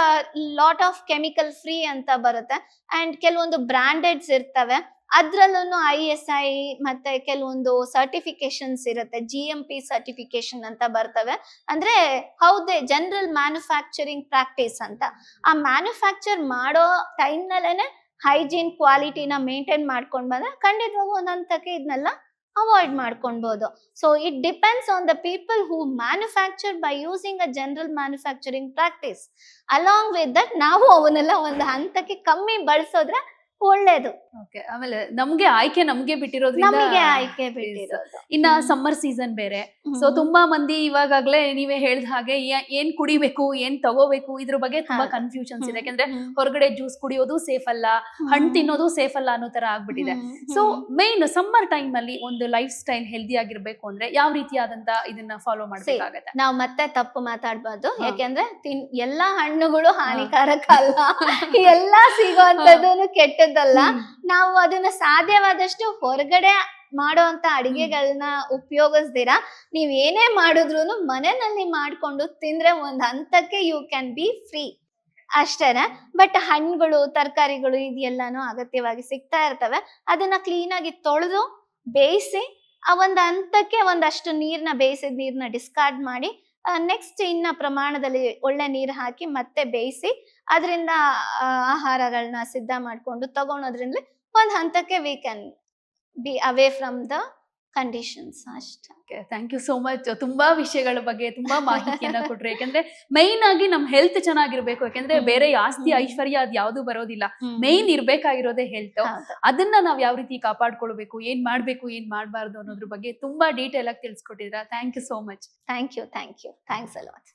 lot of chemical free ಅಂತ ಬರುತ್ತೆ. ಅಂಡ್ ಕೆಲವೊಂದು ಬ್ರಾಂಡೆಡ್ಸ್ ಇರ್ತವೆ. ಅದ್ರಲ್ಲೂ ಐ ಎಸ್ ಐ ಮತ್ತೆ ಕೆಲವೊಂದು ಸರ್ಟಿಫಿಕೇಶನ್ಸ್ ಇರುತ್ತೆ. ಜಿ ಎಂ ಪಿ ಸರ್ಟಿಫಿಕೇಶನ್ ಅಂತ ಬರ್ತವೆ. ಅಂದ್ರೆ ಹೌದೇ ಜನರಲ್ ಮ್ಯಾನುಫ್ಯಾಕ್ಚರಿಂಗ್ ಪ್ರಾಕ್ಟೀಸ್ ಅಂತ. ಆ ಮ್ಯಾನುಫ್ಯಾಕ್ಚರ್ ಮಾಡೋ ಟೈಮ್ನಲ್ಲೇನೆ ಹೈಜೀನ್ ಕ್ವಾಲಿಟಿನ ಮೇಂಟೈನ್ ಮಾಡ್ಕೊಂಡ್ ಬಂದ್ರೆ ಖಂಡಿತವಾಗೂ ಒಂದ್ ಹಂತಕ್ಕೆ ಇದನ್ನೆಲ್ಲ ಅವಾಯ್ಡ್ ಮಾಡ್ಕೊಳ್ಬಹುದು so it depends on the people who manufacture by using a general manufacturing practice along with that ನಾವು ಅವನ್ನೆಲ್ಲ ಒಂದು ಹಂತಕ್ಕೆ ಕಮ್ಮಿ ಬಳಸೋದ್ರೆ ಒಳ್ಳೇದು. ಓಕೆ ಆಮೇಲೆ ನಮ್ಗೆ ಆಯ್ಕೆ ನಮ್ಗೆ ಬಿಟ್ಟಿರೋದ್ರಿಂದ ನಮಗೆ ಆಯ್ಕೆ ಬಿಟ್ಟಿರೋದು. ಇನ್ನ ಸಮ್ಮರ್ ಸೀಸನ್ ಬೇರೆ. ಸೊ ತುಂಬಾ ಮಂದಿ ಇವಾಗಾಗ್ಲೇ ನೀವೇ ಹೇಳ್ದ ಹಾಗೆ ಏನ್ ಕುಡಿಬೇಕು ಏನ್ ತಗೋಬೇಕು ಇದ್ರ ಬಗ್ಗೆ ತುಂಬಾ ಕನ್ಫ್ಯೂಷನ್ಸ್ ಇದೆ. ಯಾಕಂದ್ರೆ. ಹೊರಗಡೆ ಜ್ಯೂಸ್ ಕುಡಿಯೋದು ಸೇಫ್ ಅಲ್ಲ ಹಣ್ಣು ತಿನ್ನೋದು ಸೇಫ್ ಅಲ್ಲ ಅನ್ನೋ ತರ ಆಗ್ಬಿಟ್ಟಿದೆ. ಸೊ ಮೇನ್ ಸಮ್ಮರ್ ಟೈಮ್ ಅಲ್ಲಿ ಒಂದು ಲೈಫ್ ಸ್ಟೈಲ್ ಹೆಲ್ದಿ ಆಗಿರ್ಬೇಕು ಅಂದ್ರೆ ಯಾವ ರೀತಿಯಾದಂತ ಇದನ್ನ ಫಾಲೋ ಮಾಡ್ಬೇಕಾಗತ್ತೆ? ನಾವು ಮತ್ತೆ ತಪ್ಪು ಮಾತಾಡ್ಬಾರ್ದು. ಯಾಕೆಂದ್ರೆ ತಿನ್ ಎಲ್ಲಾ ಹಣ್ಣುಗಳು ಹಾನಿಕಾರಕ ಅಲ್ಲ. ಎಲ್ಲಾ ಸಿಗುವಂತದ್ದು ಕೆಟ್ಟದ್ದಲ್ಲ. ನಾವು ಅದನ್ನ ಸಾಧ್ಯವಾದಷ್ಟು ಹೊರಗಡೆ ಮಾಡೋಂತ ಅಡಿಗೆಗಳನ್ನ ಉಪಯೋಗಿಸ್ದಿರಾ? ನೀವ್ ಏನೇ ಮಾಡಿದ್ರು ಮನೆಯಲ್ಲಿ ಮಾಡ್ಕೊಂಡು ತಿಂದ್ರೆ ಒಂದ್ ಹಂತಕ್ಕೆ ಯು ಕ್ಯಾನ್ ಬಿ ಫ್ರೀ ಅಷ್ಟೇನೆ? ಬಟ್ ಹಣ್ಣುಗಳು ತರಕಾರಿಗಳು ಇದೆಲ್ಲಾನು ಅಗತ್ಯವಾಗಿ ಸಿಗ್ತಾ ಇರ್ತವೆ. ಅದನ್ನ ಕ್ಲೀನ್ ಆಗಿ ತೊಳೆದು ಬೇಯಿಸಿ ಆ ಒಂದ್ ಹಂತಕ್ಕೆ ಒಂದಷ್ಟು ನೀರ್ನ ಬೇಯಿಸಿದ ನೀರ್ನ ಡಿಸ್ಕಾರ್ಡ್ ಮಾಡಿ ನೆಕ್ಸ್ಟ್ ಇನ್ನ ಪ್ರಮಾಣದಲ್ಲಿ ಒಳ್ಳೆ ನೀರು ಹಾಕಿ ಮತ್ತೆ ಬೇಯಿಸಿ ಅದರಿಂದ ಆಹಾರಗಳನ್ನ ಸಿದ್ಧ ಮಾಡ್ಕೊಂಡು ತಗೊಳೋದ್ರಿಂದ ಒಂದ್ ಹಂತಕ್ಕೆ we can be away from the conditions ಅಷ್ಟೇ. ಥ್ಯಾಂಕ್ ಯು ಸೋ ಮಚ್ ತುಂಬಾ ವಿಷಯಗಳ ಬಗ್ಗೆ ತುಂಬಾ ಮಾಹಿತಿಯನ್ನ ಕೊಟ್ರಿ. ಯಾಕಂದ್ರೆ ಮೈನ್ ಆಗಿ ನಮ್ ಹೆಲ್ತ್ ಚೆನ್ನಾಗಿರ್ಬೇಕು. ಯಾಕಂದ್ರೆ ಬೇರೆ ಆಸ್ತಿ ಐಶ್ವರ್ಯ ಅದ್ ಯಾವ್ದು ಬರೋದಿಲ್ಲ. ಮೈನ್ ಇರ್ಬೇಕಾಗಿರೋದೇ ಹೆಲ್ತ್ ಅದನ್ನ ನಾವ್ ಯಾವ ರೀತಿ ಕಾಪಾಡ್ಕೊಳ್ಬೇಕು ಏನ್ ಮಾಡ್ಬೇಕು ಏನ್ ಮಾಡ್ಬಾರ್ದು ಅನ್ನೋದ್ರ ಬಗ್ಗೆ ತುಂಬಾ ಡೀಟೇಲ್ ಆಗಿ ತಿಳಿಸ್ಕೊಟ್ಟಿದ್ರ. Thank you so much thank you thank you thanks a lot